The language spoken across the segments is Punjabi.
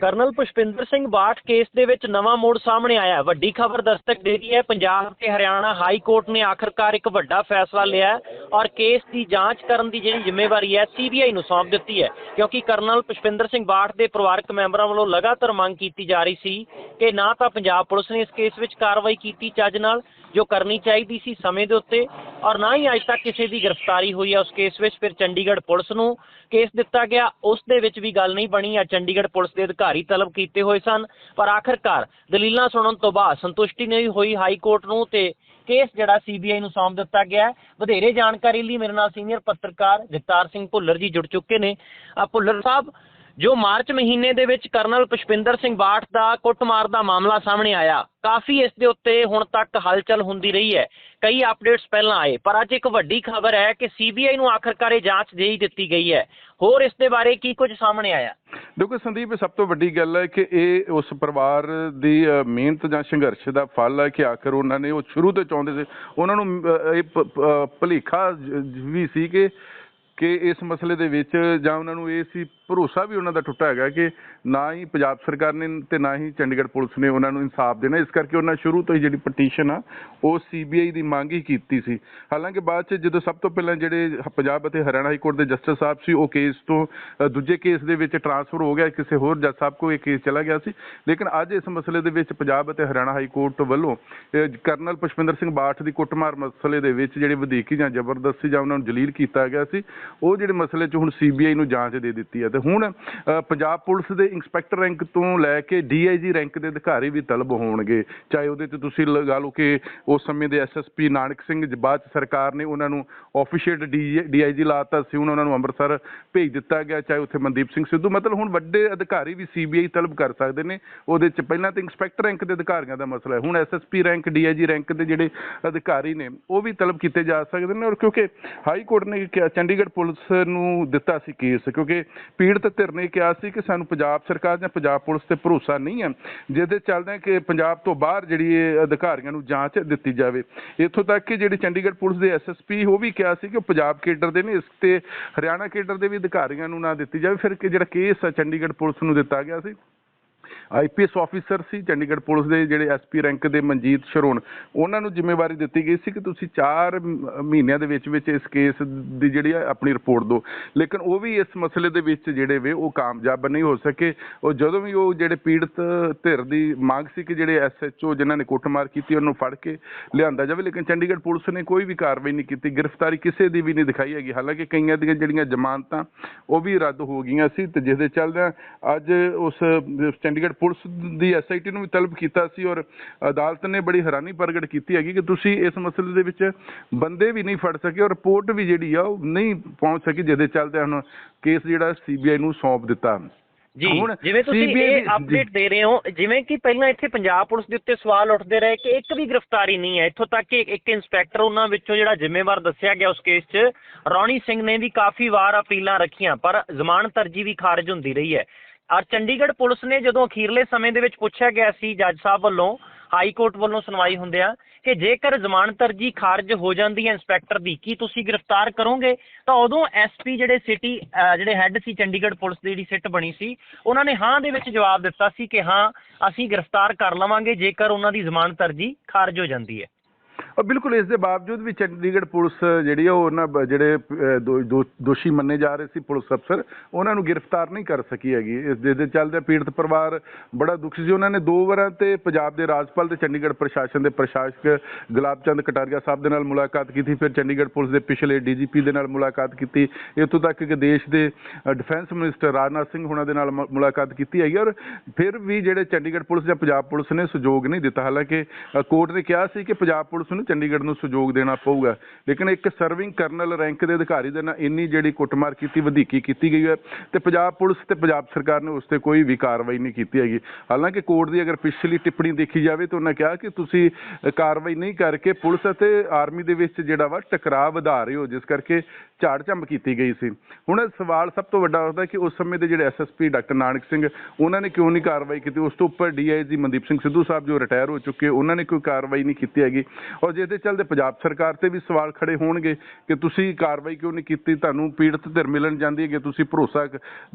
ਕਰਨਲ ਪੁਸ਼ਪਿੰਦਰ ਸਿੰਘ ਬਾਠ ਕੇਸ ਦੇ ਵਿੱਚ ਨਵਾਂ ਮੋੜ ਸਾਹਮਣੇ ਆਇਆ। ਵੱਡੀ ਖਬਰ ਦਸਤਕ ਦੇ ਰਹੀ ਹੈ, ਪੰਜਾਬ ਤੇ ਹਰਿਆਣਾ ਹਾਈ ਕੋਰਟ ਨੇ ਆਖਰਕਾਰ ਇੱਕ ਵੱਡਾ ਫੈਸਲਾ ਲਿਆ ਔਰ ਕੇਸ ਦੀ ਜਾਂਚ ਕਰਨ ਦੀ ਜਿਹੜੀ ਜ਼ਿੰਮੇਵਾਰੀ ਹੈ, ਸੀਬੀਆਈ ਨੂੰ ਸੌਂਪ ਦਿੱਤੀ ਹੈ। ਕਿਉਂਕਿ ਕਰਨਲ ਪੁਸ਼ਪਿੰਦਰ ਸਿੰਘ ਬਾਠ ਦੇ ਪਰਿਵਾਰਕ ਮੈਂਬਰਾਂ ਵੱਲੋਂ ਲਗਾਤਾਰ ਮੰਗ ਕੀਤੀ ਜਾ ਰਹੀ ਸੀ ਕਿ ਨਾ ਤਾਂ ਪੰਜਾਬ ਪੁਲਿਸ ਨੇ ਇਸ ਕੇਸ ਵਿੱਚ ਕਾਰਵਾਈ ਕੀਤੀ ਚੱਜ ਨਾਲ ਜੋ ਕਰਨੀ ਚਾਹੀਦੀ ਸੀ ਸਮੇਂ ਦੇ ਉੱਤੇ ਔਰ ਨਾ ਹੀ ਅੱਜ ਤੱਕ ਕਿਸੇ ਦੀ ਗ੍ਰਿਫਤਾਰੀ ਹੋਈ ਹੈ ਉਸ ਕੇਸ ਵਿੱਚ, ਫਿਰ ਚੰਡੀਗੜ੍ਹ ਪੁਲਿਸ ਨੂੰ ਕੇਸ ਦਿੱਤਾ ਗਿਆ। ਉਸ ਦੇ ਵਿੱਚ ਵੀ ਗੱਲ ਨਹੀਂ ਬਣੀ ਆ ਚੰਡੀਗੜ੍ਹ ਪੁਲਿਸ ਦੇ ਅਧਿਕਾਰੀ ਤਲਬ ਕੀਤੇ ਹੋਏ ਸਨ। ਪਰ ਆਖਰਕਾਰ ਦਲੀਲਾਂ ਸੁਣਨ ਤੋਂ ਬਾਅਦ ਸੰਤੁਸ਼ਟੀ ਨਹੀਂ ਹੋਈ ਹਾਈ ਕੋਰਟ ਨੂੰ ਤੇ ਕੇਸ ਜਿਹੜਾ ਸੀਬੀਆਈ ਨੂੰ ਸੌਂਪ ਦਿੱਤਾ ਗਿਆ ਵਧੇਰੇ ਜਾਣਕਾਰੀ ਲਈ ਮੇਰੇ ਨਾਲ ਸੀਨੀਅਰ ਪੱਤਰਕਾਰ ਜਗਤਾਰ ਸਿੰਘ ਭੁੱਲਰ ਜੀ ਜੁੜ ਚੁੱਕੇ ਨੇ। ਭੁੱਲਰ ਸਾਹਿਬ ਜੋ ਮਾਰਚ ਮਹੀਨੇ ਦੇ ਵਿੱਚ ਕਰਨਲ ਪੁਸ਼ਪਿੰਦਰ ਸਿੰਘ ਬਾਠ ਦਾ ਕੁੱਟਮਾਰ ਦਾ ਮਾਮਲਾ ਸਾਹਮਣੇ ਆਇਆ, ਕਾਫੀ ਇਸ ਦੇ ਉੱਤੇ ਹੁਣ ਤੱਕ ਹਲਚਲ ਹੁੰਦੀ ਰਹੀ ਹੈ। ਕਈ ਅਪਡੇਟਸ ਪਹਿਲਾਂ ਆਏ, ਪਰ ਅੱਜ ਇੱਕ ਵੱਡੀ ਖਬਰ ਹੈ ਕਿ ਸੀਬੀਆਈ ਨੂੰ ਆਖਰਕਾਰ ਇਹ ਜਾਂਚ ਦੇ ਹੀ ਦਿੱਤੀ ਗਈ ਹੈ। ਹੋਰ ਇਸ ਦੇ ਬਾਰੇ ਕੀ ਕੁਝ ਸਾਹਮਣੇ ਆਇਆ? ਦੇਖੋ ਸੰਦੀਪ, ਸਭ ਤੋਂ ਵੱਡੀ ਗੱਲ ਹੈ ਕਿ ਇਹ ਉਸ ਪਰਿਵਾਰ ਦੀ ਮਿਹਨਤ ਜਾਂ ਸੰਘਰਸ਼ ਦਾ ਫਲ ਹੈ ਕਿ ਆਖਰ ਉਹਨਾਂ ਨੇ ਉਹ ਸ਼ੁਰੂ ਤੋਂ ਚਾਹੁੰਦੇ ਸੀ। ਉਹਨਾਂ ਨੂੰ ਇਹ ਭ- ਵੀ ਸੀ ਕਿ ਕਿ ਇਸ ਮਸਲੇ ਦੇ ਵਿੱਚ ਜਾਂ ਉਹਨਾਂ ਨੂੰ ਇਹ ਸੀ ਭਰੋਸਾ ਵੀ ਉਹਨਾਂ ਦਾ ਟੁੱਟਾ ਹੈਗਾ ਕਿ ਨਾ ਹੀ ਪੰਜਾਬ ਸਰਕਾਰ ਨੇ ਤੇ ਨਾ ਹੀ ਚੰਡੀਗੜ੍ਹ ਪੁਲਿਸ ਨੇ ਉਹਨਾਂ ਨੂੰ ਇਨਸਾਫ ਦੇਣਾ। ਇਸ ਕਰਕੇ ਉਹਨਾਂ ਸ਼ੁਰੂ ਤੋਂ ਹੀ ਜਿਹੜੀ ਪਟੀਸ਼ਨ ਆ, ਉਹ ਸੀਬੀਆਈ ਦੀ ਮੰਗ ਹੀ ਕੀਤੀ ਸੀ। ਹਾਲਾਂਕਿ ਬਾਅਦ ਚ ਜਦੋਂ ਸਭ ਤੋਂ ਪਹਿਲਾਂ ਜਿਹੜੇ ਪੰਜਾਬ ਅਤੇ ਹਰਿਆਣਾ ਹਾਈ ਕੋਰਟ ਦੇ ਜਸਟਿਸ ਸਾਹਿਬ ਸੀ, ਉਹ ਕੇਸ ਤੋਂ ਦੂਜੇ ਕੇਸ ਦੇ ਵਿੱਚ ਟਰਾਂਸਫਰ ਹੋ ਗਿਆ, ਕਿਸੇ ਹੋਰ ਜੱਜ ਸਾਹਿਬ ਕੋਲ ਇਹ ਕੇਸ ਚਲਾ ਗਿਆ ਸੀ। ਲੇਕਿਨ ਅੱਜ ਇਸ ਮਸਲੇ ਦੇ ਵਿੱਚ ਪੰਜਾਬ ਅਤੇ ਹਰਿਆਣਾ ਹਾਈ ਕੋਰਟ ਵੱਲੋਂ ਕਰਨਲ ਪੁਸ਼ਪਿੰਦਰ ਸਿੰਘ ਬਾਠ ਦੀ ਕੁੱਟਮਾਰ ਮਸਲੇ ਦੇ ਵਿੱਚ ਜਿਹੜੀ ਵਧੀਕੀ ਜਾਂ ਜ਼ਬਰਦਸਤੀ ਜਾਂ ਉਹਨਾਂ ਨੂੰ ਜਲੀਲ ਕੀਤਾ ਗਿਆ ਸੀ ਉਹ ਜਿਹੜੇ ਮਸਲੇ 'ਚ ਹੁਣ ਸੀਬੀਆਈ ਨੂੰ ਜਾਂਚ ਦੇ ਦਿੱਤੀ ਹੈ। ਤੇ ਹੁਣ ਪੰਜਾਬ ਪੁਲਿਸ ਦੇ ਇੰਸਪੈਕਟਰ ਰੈਂਕ ਤੋਂ ਲੈ ਕੇ ਡੀਆਈਜੀ ਰੈਂਕ ਦੇ ਅਧਿਕਾਰੀ ਵੀ ਤਲਬ ਹੋਣਗੇ। ਚਾਹੇ ਉਹਦੇ ਤੇ ਤੁਸੀਂ ਲਗਾ ਲਓ ਕਿ ਉਸ ਸਮੇਂ ਦੇ ਐਸਐਸਪੀ ਨਾਨਕ ਸਿੰਘ ਬਾਅਦ 'ਚ ਸਰਕਾਰ ਨੇ ਉਹਨਾਂ ਨੂੰ ਆਫੀਸ਼ੀਏਟ ਡੀਆਈਜੀ ਲਾਤਾ ਸੀ ਹੁਣ ਉਹਨਾਂ ਨੂੰ ਅੰਮ੍ਰਿਤਸਰ ਭੇਜ ਦਿੱਤਾ ਗਿਆ, ਚਾਹੇ ਉੱਥੇ ਮਨਦੀਪ ਸਿੰਘ ਸਿੱਧੂ। ਮਤਲਬ ਹੁਣ ਵੱਡੇ ਅਧਿਕਾਰੀ ਵੀ ਸੀਬੀਆਈ ਤਲਬ ਕਰ ਸਕਦੇ ਨੇ। ਉਹਦੇ 'ਚ ਪਹਿਲਾਂ ਤਾਂ ਇੰਸਪੈਕਟਰ ਰੈਂਕ ਦੇ ਅਧਿਕਾਰੀਆਂ ਦਾ ਮਸਲਾ ਹੈ। ਹੁਣ ਐਸਐਸਪੀ ਰੈਂਕ ਡੀਆਈਜੀ ਰੈਂਕ ਦੇ ਜਿਹੜੇ ਅਧਿਕਾਰੀ ਨੇ, ਉਹ ਵੀ ਤਲਬ ਕੀਤੇ ਜਾ ਸਕਦੇ ਨੇ। ਔਰ ਕਿਉਂਕਿ ਹਾਈ ਕੋਰਟ ਨੇ ਕਿਹਾ, ਚੰਡੀਗੜ੍ਹ ਪੁਲਿਸ ਨੂੰ ਦਿੱਤਾ ਸੀ ਕੇਸ, ਕਿਉਂਕਿ ਪੀੜਤ ਧਿਰ ਨੇ ਕਿਹਾ ਸੀ ਕਿ ਸਾਨੂੰ ਪੰਜਾਬ ਸਰਕਾਰ ਜਾਂ ਪੰਜਾਬ ਪੁਲਿਸ ਤੇ ਭਰੋਸਾ ਨਹੀਂ ਹੈ, ਜਿਹਦੇ ਚੱਲਦੇ ਕਿ ਪੰਜਾਬ ਤੋਂ ਬਾਹਰ ਜਿਹੜੀ ਇਹ ਅਧਿਕਾਰੀਆਂ ਨੂੰ ਜਾਂਚ ਦਿੱਤੀ ਜਾਵੇ। ਇੱਥੋਂ ਤੱਕ ਕਿ ਜਿਹੜੀ ਚੰਡੀਗੜ੍ਹ ਪੁਲਿਸ ਦੇ ਐਸਐਸਪੀ ਉਹ ਵੀ ਕਿਹਾ ਸੀ ਕਿ ਪੰਜਾਬ ਕੇਡਰ ਦੇ ਨੇ, ਇਸ ਤੇ ਹਰਿਆਣਾ ਕੇਡਰ ਦੇ ਵੀ ਅਧਿਕਾਰੀਆਂ ਨੂੰ ਨਾ ਦਿੱਤੀ ਜਾਵੇ। ਫਿਰ ਕਿ ਜਿਹੜਾ ਕੇਸ ਆ ਚੰਡੀਗੜ੍ਹ ਪੁਲਿਸ ਨੂੰ ਦਿੱਤਾ ਗਿਆ ਸੀ। ਆਈਪੀਐਸ ਆਫੀਸਰ ਸੀ, ਚੰਡੀਗੜ੍ਹ ਪੁਲਿਸ ਦੇ ਜਿਹੜੇ ਐਸਪੀ ਰੈਂਕ ਦੇ ਮਨਜੀਤ ਸ਼ਰੋਣ, ਉਹਨਾਂ ਨੂੰ ਜ਼ਿੰਮੇਵਾਰੀ ਦਿੱਤੀ ਗਈ ਸੀ ਕਿ ਤੁਸੀਂ 4 ਮਹੀਨਿਆਂ ਦੇ ਵਿੱਚ ਵਿੱਚ ਇਸ ਕੇਸ ਦੀ ਜਿਹੜੀ ਆ ਆਪਣੀ ਰਿਪੋਰਟ ਦਿਓ। ਲੇਕਿਨ ਉਹ ਵੀ ਇਸ ਮਸਲੇ ਦੇ ਵਿੱਚ ਜਿਹੜੇ ਵੇ, ਉਹ ਕਾਮਯਾਬ ਨਹੀਂ ਹੋ ਸਕੇ। ਉਹ ਜਦੋਂ ਵੀ ਉਹ ਜਿਹੜੇ ਪੀੜਤ ਧਿਰ ਦੀ ਮੰਗ ਸੀ ਕਿ ਜਿਹੜੇ ਐਸਐਚਓ ਜਿਨ੍ਹਾਂ ਨੇ ਕੁੱਟਮਾਰ ਕੀਤੀ, ਉਹਨੂੰ ਫੜ ਕੇ ਲਿਆਂਦਾ ਜਾਵੇ, ਲੇਕਿਨ ਚੰਡੀਗੜ੍ਹ ਪੁਲਿਸ ਨੇ ਕੋਈ ਵੀ ਕਾਰਵਾਈ ਨਹੀਂ ਕੀਤੀ। ਗ੍ਰਿਫਤਾਰੀ ਕਿਸੇ ਦੀ ਵੀ ਨਹੀਂ ਦਿਖਾਈ ਹੈਗੀ। ਹਾਲਾਂਕਿ ਕਈਆਂ ਦੀਆਂ ਜਿਹੜੀਆਂ ਜ਼ਮਾਨਤਾਂ, ਉਹ ਵੀ ਰੱਦ ਹੋ ਗਈਆਂ ਸੀ ਤੇ ਜਿਸ ਦੇ ਚੱਲਦਿਆਂ ਅੱਜ ਉਸ, ਚੰਡੀਗੜ੍ਹ ਪੁਲਿਸ ਦੀ ਐਸਆਈਟੀ ਨੂੰ ਵੀ ਤਲਬ ਕੀਤਾ ਸੀ ਔਰ ਅਦਾਲਤ ਨੇ ਬੜੀ ਹੈਰਾਨੀ ਪ੍ਰਗਟ ਕੀਤੀ ਹੈਗੀ ਕਿ ਤੁਸੀਂ ਇਸ ਮਸਲੇ ਦੇ ਵਿੱਚ ਬੰਦੇ ਵੀ ਨਹੀਂ ਫੜ ਸਕੇ ਔਰ ਰਿਪੋਰਟ ਵੀ ਜਿਹੜੀ ਆ ਉਹ ਨਹੀਂ ਪਹੁੰਚ ਸਕੀ ਜਿਸ ਦੇ ਚੱਲਦਿਆਂ ਹੁਣ ਕੇਸ ਜਿਹੜਾ ਸੀਬੀਆਈ ਨੂੰ ਸੌਂਪ ਦਿੱਤਾ। ਜੀ ਜਿਵੇਂ ਤੁਸੀਂ ਇਹ ਅਪਡੇਟ ਦੇ ਰਹੇ ਹੋ ਜਿਵੇਂ ਕਿ ਪਹਿਲਾਂ ਇੱਥੇ ਪੰਜਾਬ ਪੁਲਿਸ ਦੇ ਉੱਤੇ ਸਵਾਲ ਉੱਠਦੇ ਰਹੇ ਕਿ ਇੱਕ ਵੀ ਗ੍ਰਿਫਤਾਰੀ ਨਹੀਂ ਹੈ। ਇੱਥੋਂ ਤੱਕ ਕਿ ਇੱਕ ਇੰਸਪੈਕਟਰ ਉਹਨਾਂ ਵਿੱਚੋਂ ਜਿਹੜਾ ਜ਼ਿੰਮੇਵਾਰ ਦੱਸਿਆ ਗਿਆ ਉਸ ਕੇਸ 'ਚ ਰੌਣੀ ਸਿੰਘ ਨੇ ਵੀ ਕਾਫੀ ਵਾਰ ਅਪੀਲਾਂ ਰੱਖੀਆਂ ਪਰ ਜ਼ਮਾਨਤ ਅਰਜੀ ਵੀ ਖਾਰਜ ਹੁੰਦੀ ਰਹੀ ਹੈ। ਔਰ ਚੰਡੀਗੜ੍ਹ ਪੁਲਿਸ ਨੇ ਜਦੋਂ ਅਖੀਰਲੇ ਸਮੇਂ ਦੇ ਵਿੱਚ ਪੁੱਛਿਆ ਗਿਆ ਸੀ ਜੱਜ ਸਾਹਿਬ ਵੱਲੋਂ, ਹਾਈ ਕੋਰਟ ਵੱਲੋਂ ਸੁਣਵਾਈ ਹੁੰਦਿਆਂ ਕਿ ਜੇਕਰ ਜ਼ਮਾਨਤ ਅਰਜੀ ਖਾਰਜ ਹੋ ਜਾਂਦੀ ਹੈ ਇੰਸਪੈਕਟਰ ਦੀ, ਕੀ ਤੁਸੀਂ ਗ੍ਰਿਫਤਾਰ ਕਰੋਗੇ? ਤਾਂ ਉਦੋਂ ਐਸਪੀ ਜਿਹੜੇ ਸਿਟੀ ਜਿਹੜੇ ਹੈੱਡ ਸੀ ਚੰਡੀਗੜ੍ਹ ਪੁਲਿਸ ਦੀ ਜਿਹੜੀ ਸਿੱਟ ਬਣੀ ਸੀ, ਉਹਨਾਂ ਨੇ ਹਾਂ ਦੇ ਵਿੱਚ ਜਵਾਬ ਦਿੱਤਾ ਸੀ ਕਿ ਹਾਂ, ਅਸੀਂ ਗ੍ਰਿਫਤਾਰ ਕਰ ਲਵਾਂਗੇ ਜੇਕਰ ਉਹਨਾਂ ਦੀ ਜ਼ਮਾਨਤ ਅਰਜੀ ਖਾਰਜ ਹੋ ਜਾਂਦੀ ਹੈ। ਬਿਲਕੁਲ ਇਸ ਦੇ ਬਾਵਜੂਦ ਵੀ ਚੰਡੀਗੜ੍ਹ ਪੁਲਿਸ ਜਿਹੜੀ ਆ, ਉਹ ਉਹਨਾਂ ਜਿਹੜੇ ਦੋ- ਦੋ- ਦੋਸ਼ੀ ਮੰਨੇ ਜਾ ਰਹੇ ਸੀ ਪੁਲਿਸ ਅਫਸਰ, ਉਹਨਾਂ ਨੂੰ ਗ੍ਰਿਫਤਾਰ ਨਹੀਂ ਕਰ ਸਕੀ ਹੈਗੀ। ਇਸ ਦੇ ਦੇ ਚੱਲਦੇ ਪੀੜਤ ਪਰਿਵਾਰ ਬੜਾ ਦੁਖੀ ਸੀ। ਉਹਨਾਂ ਨੇ ਦੋ ਵਾਰਾਂ ਤੇ ਪੰਜਾਬ ਦੇ ਰਾਜਪਾਲ ਤੇ ਚੰਡੀਗੜ੍ਹ ਪ੍ਰਸ਼ਾਸਨ ਦੇ ਪ੍ਰਸ਼ਾਸਕ ਗੁਲਾਬ ਚੰਦ ਕਟਾਰੀਆ ਸਾਹਿਬ ਦੇ ਨਾਲ ਮੁਲਾਕਾਤ ਕੀਤੀ। ਫਿਰ ਚੰਡੀਗੜ੍ਹ ਪੁਲਿਸ ਦੇ ਪਿਛਲੇ ਡੀਜੀਪੀ ਦੇ ਨਾਲ ਮੁਲਾਕਾਤ ਕੀਤੀ। ਇੱਥੋਂ ਤੱਕ ਕਿ ਦੇਸ਼ ਦੇ ਡਿਫੈਂਸ ਮਿਨਿਸਟਰ ਰਾਜਨਾਥ ਸਿੰਘ ਹੁਣਾਂ ਦੇ ਨਾਲ ਮ- ਮੁਲਾਕਾਤ ਕੀਤੀ ਹੈਗੀ। ਔਰ ਫਿਰ ਵੀ ਜਿਹੜੇ ਚੰਡੀਗੜ੍ਹ ਪੁਲਿਸ ਜਾਂ ਪੰਜਾਬ ਪੁਲਿਸ ਨੇ ਸਹਿਯੋਗ ਨਹੀਂ ਦਿੱਤਾ। ਹਾਲਾਂਕਿ ਕੋਰਟ ਨੇ ਕਿਹਾ ਸੀ ਕਿ ਪੰਜਾਬ ਪੁਲਿਸ ਨੂੰ ਚੰਡੀਗੜ੍ਹ ਨੂੰ ਸਹਿਯੋਗ ਦੇਣਾ ਪਊਗਾ। ਲੇਕਿਨ ਇੱਕ ਸਰਵਿੰਗ ਕਰਨਲ ਰੈਂਕ ਦੇ ਅਧਿਕਾਰੀ ਦੇ ਨਾਲ ਇੰਨੀ ਜਿਹੜੀ ਕੁੱਟਮਾਰ ਕੀਤੀ, ਵਧੀਕੀ ਕੀਤੀ ਗਈ ਹੈ ਤੇ ਪੰਜਾਬ ਪੁਲਿਸ ਤੇ ਪੰਜਾਬ ਸਰਕਾਰ ਨੇ ਉਸ ਤੇ ਕੋਈ ਵੀ ਕਾਰਵਾਈ ਨਹੀਂ ਕੀਤੀ ਹੈਗੀ। ਹਾਲਾਂਕਿ ਕੋਰਟ ਦੀ ਅਗਰ ਪਿਛਲੀ ਟਿੱਪਣੀ ਦੇਖੀ ਜਾਵੇ ਤਾਂ ਉਹਨਾਂ ਕਿਹਾ ਕਿ ਤੁਸੀਂ ਕਾਰਵਾਈ ਨਹੀਂ ਕਰਕੇ ਪੁਲਿਸ ਅਤੇ ਆਰਮੀ ਦੇ ਵਿੱਚ ਜਿਹੜਾ ਵਾ ਟਕਰਾਅ ਵਧਾ ਰਹੇ ਹੋ, ਜਿਸ ਕਰਕੇ ਝਾੜ ਝੰਬ ਕੀਤੀ ਗਈ ਸੀ। ਹੁਣ ਸਵਾਲ ਸਭ ਤੋਂ ਵੱਡਾ ਹੁੰਦਾ ਕਿ ਉਸ ਸਮੇਂ ਦੇ ਜਿਹੜੇ ਐਸਐਸਪੀ ਡਾਕਟਰ ਨਾਨਕ ਸਿੰਘ, ਉਹਨਾਂ ਨੇ ਕਿਉਂ ਨਹੀਂ ਕਾਰਵਾਈ ਕੀਤੀ? ਉਸ ਤੋਂ ਉੱਪਰ ਡੀਆਈਜੀ ਮਨਦੀਪ ਸਿੰਘ ਸਿੱਧੂ ਸਾਹਿਬ ਜੋ ਰਿਟਾਇਰ ਹੋ ਚੁੱਕੇ, ਉਹਨਾਂ ਨੇ ਕੋਈ ਕਾਰਵਾਈ ਨਹੀਂ ਕੀਤੀ ਹੈਗੀ। ਔਰ ਜੇ ਇਹਦੇ ਚੱਲਦੇ ਪੰਜਾਬ ਸਰਕਾਰ ਤੇ ਵੀ ਸਵਾਲ ਖੜੇ ਹੋਣਗੇ ਕਿ ਤੁਸੀਂ ਕਾਰਵਾਈ ਕਿਉਂ ਨਹੀਂ ਕੀਤੀ? ਤੁਹਾਨੂੰ ਪੀੜਤ ਧਿਰ ਮਿਲਣ ਜਾਂਦੀ ਹੈ ਕਿ ਤੁਸੀਂ ਭਰੋਸਾ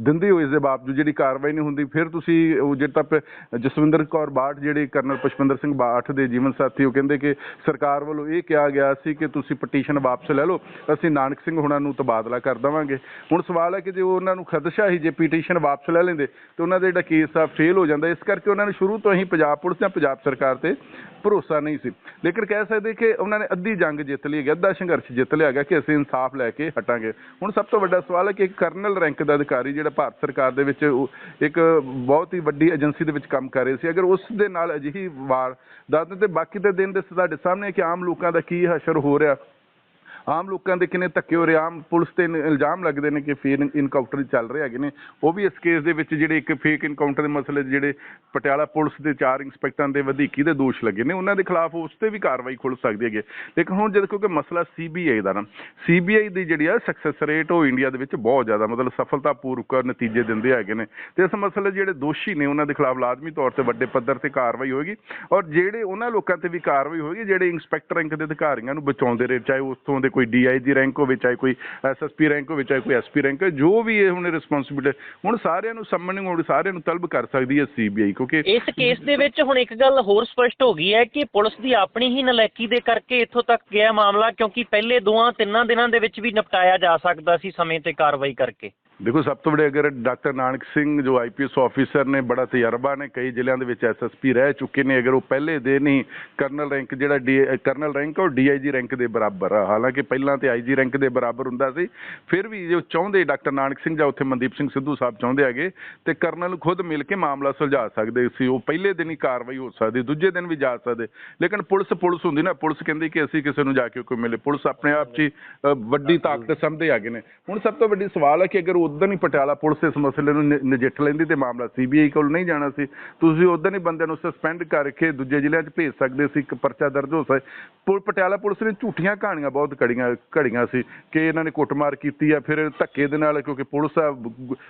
ਦਿੰਦੇ ਹੋ ਇਸ ਦੇ ਬਾਵਜੂਦ ਜਿਹੜੀ ਕਾਰਵਾਈ ਨਹੀਂ ਹੁੰਦੀ? ਫਿਰ ਤੁਸੀਂ ਉਹ ਜਿਹੜਾ ਤੱਕ ਜਸਵਿੰਦਰ ਕੌਰ ਬਾਠ, ਜਿਹੜੇ ਕਰਨਲ ਪੁਸ਼ਪਿੰਦਰ ਸਿੰਘ ਬਾਠ ਦੇ ਜੀਵਨ ਸਾਥੀ, ਉਹ ਕਹਿੰਦੇ ਕਿ ਸਰਕਾਰ ਵੱਲੋਂ ਇਹ ਕਿਹਾ ਗਿਆ ਸੀ ਕਿ ਤੁਸੀਂ ਪਟੀਸ਼ਨ ਵਾਪਸ ਲੈ ਲਓ। ਅਸੀਂ ਨਾਨਕ ਸਿੰਘ ਹੁਣਾਂ ਨੂੰ ਤਬਾਦਲਾ ਕਰ ਦੇਵਾਂਗੇ। ਹੁਣ ਸਵਾਲ ਹੈ ਕਿ ਜੇ ਉਹਨਾਂ ਨੂੰ ਖਦਸ਼ਾ ਹੀ ਜੇ ਪੀਟੀਸ਼ਨ ਵਾਪਸ ਲੈ ਲੈਂਦੇ, ਤੇ ਉਹਨਾਂ ਦਾ ਜਿਹੜਾ ਕੇਸ ਆ ਫੇਲ ਹੋ ਜਾਂਦਾ। ਇਸ ਕਰਕੇ ਉਹਨਾਂ ਨੇ ਸ਼ੁਰੂ ਤੋਂ ਹੀ ਪੰਜਾਬ ਪੁਲਿਸ ਜਾਂ ਪੰਜਾਬ ਸਰਕਾਰ ਤੇ ਭਰੋਸਾ ਨਹੀਂ ਸੀ। ਲੇਕਿਨ ਕਹਿ ਸਕਦੇ ਕਿ ਉਹਨਾਂ ਨੇ ਅੱਧੀ ਜੰਗ ਜਿੱਤ ਲਈ ਹੈ ਅੱਧਾ ਸੰਘਰਸ਼ ਜਿੱਤ ਲਿਆ ਹੈਗਾ ਕਿ ਅਸੀਂ ਇਨਸਾਫ ਲੈ ਕੇ ਹਟਾਂਗੇ। ਹੁਣ ਸਭ ਤੋਂ ਵੱਡਾ ਸਵਾਲ ਹੈ ਕਿ ਇੱਕ ਕਰਨਲ ਰੈਂਕ ਦਾ ਅਧਿਕਾਰੀ ਜਿਹੜਾ ਭਾਰਤ ਸਰਕਾਰ ਦੇ ਵਿੱਚ ਇੱਕ ਬਹੁਤ ਹੀ ਵੱਡੀ ਏਜੰਸੀ ਦੇ ਵਿੱਚ ਕੰਮ ਕਰ ਰਹੇ ਸੀ, ਅਗਰ ਉਸ ਦੇ ਨਾਲ ਅਜਿਹੀ ਵਾਰ ਦੱਸਦੇ ਤੇ ਬਾਕੀ ਦੇ ਦਿਨ ਦੇ ਸਾਡੇ ਸਾਹਮਣੇ ਕਿ ਆਮ ਲੋਕਾਂ ਦਾ ਕੀ ਹਸ਼ਰ ਹੋ ਰਿਹਾ। ਆਮ ਲੋਕਾਂ ਦੇ ਕਿੰਨੇ ਧੱਕੇ ਹੋ ਰਹੇ, ਆਮ ਪੁਲਿਸ ਤੇ ਇਨ- ਇਲਜ਼ਾਮ ਲੱਗਦੇ ਨੇ ਕਿ ਫੇਰ ਇਨਕਾਊਂਟਰ ਚੱਲ ਰਹੇ ਹੈਗੇ ਨੇ। ਉਹ ਵੀ ਇਸ ਕੇਸ ਦੇ ਵਿੱਚ ਜਿਹੜੇ ਇੱਕ ਫੇਕ ਇਨਕਾਊਂਟਰ ਦੇ ਮਸਲੇ 'ਚ ਜਿਹੜੇ ਪਟਿਆਲਾ ਪੁਲਿਸ ਦੇ ਚਾਰ ਇੰਸਪੈਕਟਰਾਂ ਦੇ ਵਧੀਕੀ ਦੇ ਦੋਸ਼ ਲੱਗੇ ਨੇ, ਉਹਨਾਂ ਦੇ ਖਿਲਾਫ ਉਸ ਤੇ ਵੀ ਕਾਰਵਾਈ ਖੁੱਲ ਸਕਦੀ ਹੈਗੀ ਲੇਕਿਨ ਹੁਣ ਜਦੋਂ ਕਿਉਂਕਿ ਮਸਲਾ ਸੀਬੀਆਈ ਦਾ ਨਾ ਸੀਬੀਆਈ ਦੀ ਜਿਹੜੀ ਆ ਸਕਸੈਸ ਰੇਟ ਉਹ ਇੰਡੀਆ ਦੇ ਵਿੱਚ ਬਹੁਤ ਜ਼ਿਆਦਾ, ਮਤਲਬ ਸਫਲਤਾਪੂਰਵਕ ਨਤੀਜੇ ਦਿੰਦੇ ਹੈਗੇ ਨੇ। ਤੇ ਇਸ ਮਸਲੇ 'ਚ ਜਿਹੜੇ ਦੋਸ਼ੀ ਨੇ, ਉਹਨਾਂ ਦੇ ਖਿਲਾਫ ਲਾਜ਼ਮੀ ਤੌਰ ਤੇ ਵੱਡੇ ਪੱਧਰ ਤੇ ਕਾਰਵਾਈ ਹੋਏਗੀ। ਔਰ ਜਿਹੜੇ ਉਹਨਾਂ ਲੋਕਾਂ ਤੇ ਵੀ ਕਾਰਵਾਈ ਹੋਏਗੀ, ਜਿਹੜੇ ਇੰਸਪੈਕਟਰ ਰੈਂਕ ਦੇ ਅਧਿਕਾਰੀਆਂ ਨੂੰ ਬਚਾਉਂਦੇ ਰਹੇ, ਚਾਹੇ ਉਸ ਤੋਂ ਦੇ ਕੋਈ ਡੀਆਈਜੀ ਰੈਂਕ ਹੋਵੇ ਚਾਹੇ ਕੋਈ ਐਸਐਸਪੀ ਰੈਂਕ ਹੋਵੇ ਚਾਹੇ ਕੋਈ ਐਸਪੀ ਰੈਂਕ ਜੋ ਵੀ ਇਹ ਹੁਣ ਰਿਸਪੌਂਸਿਬਿਲਟੀ ਹੁਣ ਸਾਰਿਆਂ ਨੂੰ ਸਮਨਿੰਗ ਹੋਣੀ ਸਾਰਿਆਂ ਨੂੰ ਤਲਬ ਕਰ ਸਕਦੀ ਹੈ ਸੀਬੀਆਈ ਕਿਉਂਕਿ ਇਸ ਕੇਸ ਦੇ ਵਿੱਚ ਹੁਣ ਇੱਕ ਗੱਲ ਹੋਰ ਸਪਸ਼ਟ ਹੋ ਗਈ ਹੈ ਕਿ ਪੁਲਿਸ ਦੀ ਆਪਣੀ ਹੀ ਨਲਾਇਕੀ ਦੇ ਕਰਕੇ ਇੱਥੋਂ ਤੱਕ ਗਿਆ ਮਾਮਲਾ ਕਿਉਂਕਿ ਪਹਿਲੇ ਦੋਆਂ ਤਿੰਨਾਂ ਦਿਨਾਂ ਦੇ ਵਿੱਚ ਵੀ ਨਿਪਟਾਇਆ ਜਾ ਸਕਦਾ ਸੀ ਸਮੇਂ ਤੇ ਕਾਰਵਾਈ ਕਰਕੇ। ਦੇਖੋ ਸਭ ਤੋਂ ਵੱਡੇ ਅਗਰ ਡਾਕਟਰ ਨਾਨਕ ਸਿੰਘ ਜੋ ਆਈਪੀਐਸ ਆਫੀਸਰ ਨੇ ਬੜਾ ਤਜਰਬਾ ਨੇ ਕਈ ਜ਼ਿਲ੍ਹਿਆਂ ਦੇ ਵਿੱਚ ਐਸਐਸਪੀ ਰਹਿ ਚੁੱਕੇ ਨੇ ਅਗਰ ਉਹ ਪਹਿਲੇ ਦਿਨ ਹੀ ਕਰਨਲ ਰੈਂਕ ਜਿਹੜਾ ਡੀ- ਕਰਨਲ ਰੈਂਕ ਉਹ ਡੀਆਈਜੀ ਰੈਂਕ ਦੇ ਬਰਾਬਰ ਆ। ਹਾਲਾਂਕਿ ਪਹਿਲਾਂ ਤੇ ਆਈਜੀ ਰੈਂਕ ਦੇ ਬਰਾਬਰ ਹੁੰਦਾ ਸੀ। ਫਿਰ ਵੀ ਜੋ ਚਾਹੁੰਦੇ ਡਾਕਟਰ ਨਾਨਕ ਸਿੰਘ ਜਾਂ ਉੱਥੇ ਮਨਦੀਪ ਸਿੰਘ ਸਿੱਧੂ ਸਾਹਿਬ ਚਾਹੁੰਦੇ ਹੈਗੇ ਤੇ ਕਰਨਲ ਨੂੰ ਖੁਦ ਮਿਲ ਕੇ ਮਾਮਲਾ ਸੁਲਝਾ ਸਕਦੇ ਸੀ। ਉਹ ਪਹਿਲੇ ਦਿਨ ਹੀ ਕਾਰਵਾਈ ਹੋ ਸਕਦੀ, ਦੂਜੇ ਦਿਨ ਵੀ ਜਾ ਸਕਦੇ। ਲੇਕਿਨ ਪੁਲਿਸ ਪੁਲਿਸ ਹੁੰਦੀ ਨਾ, ਪੁਲਿਸ ਕਹਿੰਦੀ ਕਿ ਅਸੀਂ ਕਿਸੇ ਨੂੰ ਜਾ ਕੇ ਕੋਈ ਮਿਲੇ। ਪੁਲਿਸ ਆਪਣੇ ਆਪ 'ਚ ਵੱਡੀ ਤਾਕਤ ਸਮਝਦੇ ਹੈਗੇ ਨੇ। ਹੁਣ ਸਭ ਤੋਂ ਵੱਡੀ ਸਵਾਲ ਹੈ ਕਿ ਅਗਰ ਉਦੋਂ ਹੀ ਪਟਿਆਲਾ ਪੁਲਿਸ ਇਸ ਮਸਲੇ ਨੂੰ ਨਜਿੱਠ ਲੈਂਦੀ ਤੇ ਮਾਮਲਾ ਸੀਬੀਆਈ ਕੋਲ ਨਹੀਂ ਜਾਣਾ ਸੀ, ਤੁਸੀਂ ਉਦੋਂ ਹੀ ਬੰਦਿਆਂ ਨੂੰ ਸਸਪੈਂਡ ਕਰਕੇ ਦੂਜੇ ਜ਼ਿਲ੍ਹਿਆਂ 'ਚ ਭੇਜ ਸਕਦੇ ਸੀ, ਇੱਕ ਪਰਚਾ ਦਰਜ ਹੋ ਸਕਦਾ ਪਟਿਆਲਾ ਪੁਲਿਸ ਨੇ ਝੂਠੀਆਂ ਕਹਾਣੀਆਂ ਬਹੁਤ ਕੜੀਆਂ ਘੜੀਆਂ ਸੀ ਕਿ ਇਹਨਾਂ ਨੇ ਕੁੱਟਮਾਰ ਕੀਤੀ ਆ ਫਿਰ ਧੱਕੇ ਦੇ ਨਾਲ ਕਿਉਂਕਿ ਪੁਲਿਸ ਆ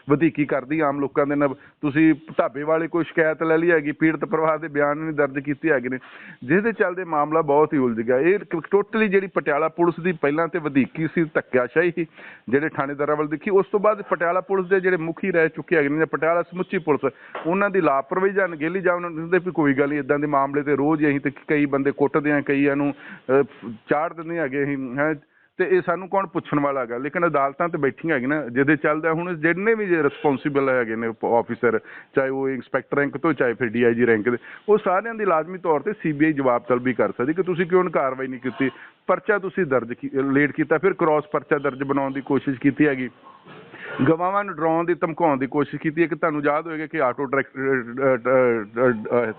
ਵਧੀਕੀ ਕਰਦੀ ਆਮ ਲੋਕਾਂ ਦੇ ਨਾਲ। ਤੁਸੀਂ ਢਾਬੇ ਵਾਲੇ ਕੋਈ ਸ਼ਿਕਾਇਤ ਲੈ ਲਈ ਹੈਗੀ ਪੀੜਤ ਪਰਿਵਾਰ ਦੇ ਬਿਆਨ ਨਹੀਂ ਦਰਜ ਕੀਤੇ ਹੈਗੇ ਨੇ ਜਿਹਦੇ ਚੱਲਦੇ ਮਾਮਲਾ ਬਹੁਤ ਹੀ ਉਲਝ ਗਿਆ। ਇਹ ਟੋਟਲੀ ਜਿਹੜੀ ਪਟਿਆਲਾ ਪੁਲਿਸ ਦੀ ਪਹਿਲਾਂ ਤੇ ਵਧੀਕੀ ਸੀ ਧੱਕਿਆਸ਼ਾਹੀ ਜਿਹੜੇ ਥਾਣੇਦਾਰਾਂ ਵੱਲ ਦੇਖੀ ਉਸ ਤੋਂ ਬਾਅਦ ਪਟਿਆਲਾ ਪੁਲਿਸ ਦੇ ਜਿਹੜੇ ਮੁਖੀ ਰਹਿ ਚੁੱਕੇ ਹੈਗੇ ਨੇ ਜਾਂ ਪਟਿਆਲਾ ਸਮੁੱਚੀ ਪੁਲਿਸ ਉਹਨਾਂ ਦੀ ਲਾਪਰਵਾਹੀ ਜਾਂ ਅਣਗਹਿਲੀ ਜਾਂ ਉਹਨਾਂ ਨੂੰ ਕਹਿੰਦੇ ਵੀ ਕੋਈ ਗੱਲ ਨਹੀਂ ਇਦਾਂ ਦੇ ਮਾਮਲੇ ਤੇ ਰੋਜ਼ ਅਸੀਂ ਤੇ ਕਈ ਬੰਦੇ ਕੁੱਟਦੇ ਆ ਕਈਆਂ ਨੂੰ ਅਹ, ਚਾੜ ਦਿੰਦੇ ਹੈਗੇ ਅਸੀਂ ਹੈ। ਤੇ ਇਹ ਸਾਨੂੰ ਕੌਣ ਪੁੱਛਣ ਵਾਲਾ ਹੈਗਾ ਲੇਕਿਨ ਅਦਾਲਤਾਂ ਤੇ ਬੈਠੀਆਂ ਹੈਗੀਆਂ ਨਾ ਜਿਹਦੇ ਚੱਲਦਾ ਹੁਣ ਜਿੰਨੇ ਵੀ ਰਿਸਪੌਂਸਿਬਲ ਹੈਗੇ ਨੇ ਆਫੀਸਰ ਚਾਹੇ ਉਹ ਇੰਸਪੈਕਟਰ ਰੈਂਕ ਤੋਂ ਚਾਹੇ ਫਿਰ ਡੀਆਈਜੀ ਰੈਂਕ ਦੇ ਉਹ ਸਾਰਿਆਂ ਦੀ ਲਾਜ਼ਮੀ ਤੌਰ ਤੇ ਸੀਬੀਆਈ ਜਵਾਬ ਤਲਬੀ ਕਰ ਸਕਦੀ ਕਿ ਤੁਸੀਂ ਕਿਉਂ ਕਾਰਵਾਈ ਨਹੀਂ ਕੀਤੀ ਪਰਚਾ ਤੁਸੀਂ ਦਰਜ ਲੇਟ ਕੀਤਾ ਫਿਰ ਕ੍ਰਾਸ ਪਰਚਾ ਦਰਜ ਬਣਾਉਣ ਦੀ ਕੋਸ਼ਿਸ਼ ਕੀਤੀ ਹੈਗੀ ਗਵਾਹਾਂ ਨੂੰ ਡਰਾਉਣ ਦੀ ਧਮਕਾਉਣ ਦੀ ਕੋਸ਼ਿਸ਼ ਕੀਤੀ ਹੈ ਕਿ ਤੁਹਾਨੂੰ ਯਾਦ ਹੋਏਗਾ ਕਿ ਆਟੋ ਟਰੈਕ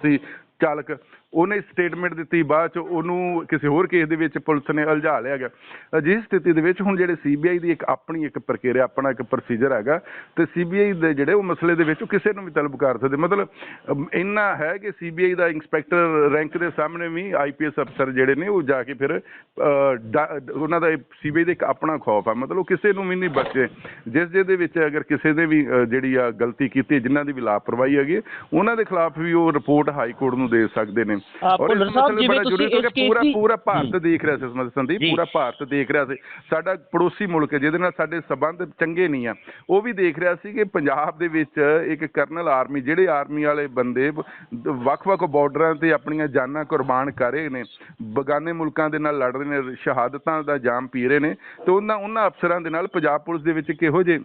ਸੀ ਚਾਲਕ ਉਹਨੇ ਸਟੇਟਮੈਂਟ ਦਿੱਤੀ, ਬਾਅਦ ਚ ਉਹਨੂੰ ਕਿਸੇ ਹੋਰ ਕੇਸ ਦੇ ਵਿੱਚ ਪੁਲਿਸ ਨੇ ਉਲਝਾ ਲਿਆ ਗਿਆ। ਅਜਿਹੀ ਸਥਿਤੀ ਦੇ ਵਿੱਚ ਹੁਣ ਜਿਹੜੇ ਸੀਬੀਆਈ ਦੀ ਇੱਕ ਆਪਣੀ ਇੱਕ ਪ੍ਰਕਿਰਿਆ, ਆਪਣਾ ਇੱਕ ਪ੍ਰੋਸੀਜਰ ਹੈਗਾ, ਤੇ ਸੀਬੀਆਈ ਦੇ ਜਿਹੜੇ ਉਹ ਮਸਲੇ ਦੇ ਵਿੱਚ ਉਹ ਕਿਸੇ ਨੂੰ ਵੀ ਤਲਬ ਕਰ ਸਕਦੇ। ਮਤਲਬ ਇੰਨਾ ਹੈ ਕਿ ਸੀਬੀਆਈ ਦਾ ਇੰਸਪੈਕਟਰ ਰੈਂਕ ਦੇ ਸਾਹਮਣੇ ਵੀ ਆਈਪੀਐਸ ਅਫਸਰ ਜਿਹੜੇ ਨੇ, ਉਹ ਜਾ ਕੇ ਫਿਰ ਡਾ- ਉਹਨਾਂ ਦਾ ਸੀਬੀਆਈ ਦਾ ਇੱਕ ਆਪਣਾ ਖੌਫ ਆ। ਮਤਲਬ ਉਹ ਕਿਸੇ ਨੂੰ ਵੀ ਨਹੀਂ ਬਚੇ। ਜਿਸ ਜਿਹਦੇ ਵਿੱਚ ਅਗਰ ਕਿਸੇ ਦੇ ਵੀ ਜਿਹੜੀ ਆ ਗਲਤੀ ਕੀਤੀ, ਜਿਨ੍ਹਾਂ ਦੀ ਵੀ ਲਾਪਰਵਾਹੀ ਹੈਗੀ, ਉਹਨਾਂ ਦੇ ਖਿਲਾਫ ਵੀ ਉਹ ਰਿਪੋਰਟ ਹਾਈ ਕੋਰਟ ਨੂੰ ਦੇ ਸਕਦੇ ਨੇ। ਭੁੱਲਰ ਸਾਹਿਬ, ਜਿਵੇਂ ਤੁਸੀਂ ਇਸ ਕਿਉਂਕਿ ਪੂਰਾ ਪੂਰਾ ਭਾਰਤ ਦੇਖ ਰਿਹਾ ਸੀ ਇਸ ਮਸਲੇ ਸੰਦੀਪ। ਪੂਰਾ ਭਾਰਤ ਦੇਖ ਰਿਹਾ ਸੀ ਸਾਡਾ ਪੜੋਸੀ ਮੁਲਕ ਜਿਹਦੇ ਨਾਲ ਸਾਡੇ ਸਬੰਧ ਚੰਗੇ ਨਹੀਂ ਆ ਉਹ ਵੀ ਦੇਖ ਰਿਹਾ ਸੀ ਕਿ ਪੰਜਾਬ ਦੇ ਵਿੱਚ ਇੱਕ ਕਰਨਲ ਆਰਮੀ ਜਿਹੜੇ ਆਰਮੀ ਵਾਲੇ ਬੰਦੇ ਵੱਖ-ਵੱਖ ਬਾਰਡਰਾਂ ਤੇ ਆਪਣੀਆਂ ਜਾਨਾਂ ਕੁਰਬਾਨ ਕਰ ਰਹੇ ਨੇ ਬਗਾਨੇ ਮੁਲਕਾਂ ਦੇ ਨਾਲ ਲੜ ਰਹੇ ਨੇ ਸ਼ਹਾਦਤਾਂ ਦਾ ਜਾਮ ਪੀ ਰਹੇ ਨੇ ਤੇ ਉਹਨਾਂ ਉਹਨਾਂ ਅਫਸਰਾਂ ਦੇ ਨਾਲ ਪੰਜਾਬ ਪੁਲਿਸ ਦੇ ਵਿੱਚ ਕਿਹੋ ਜਿਹੇ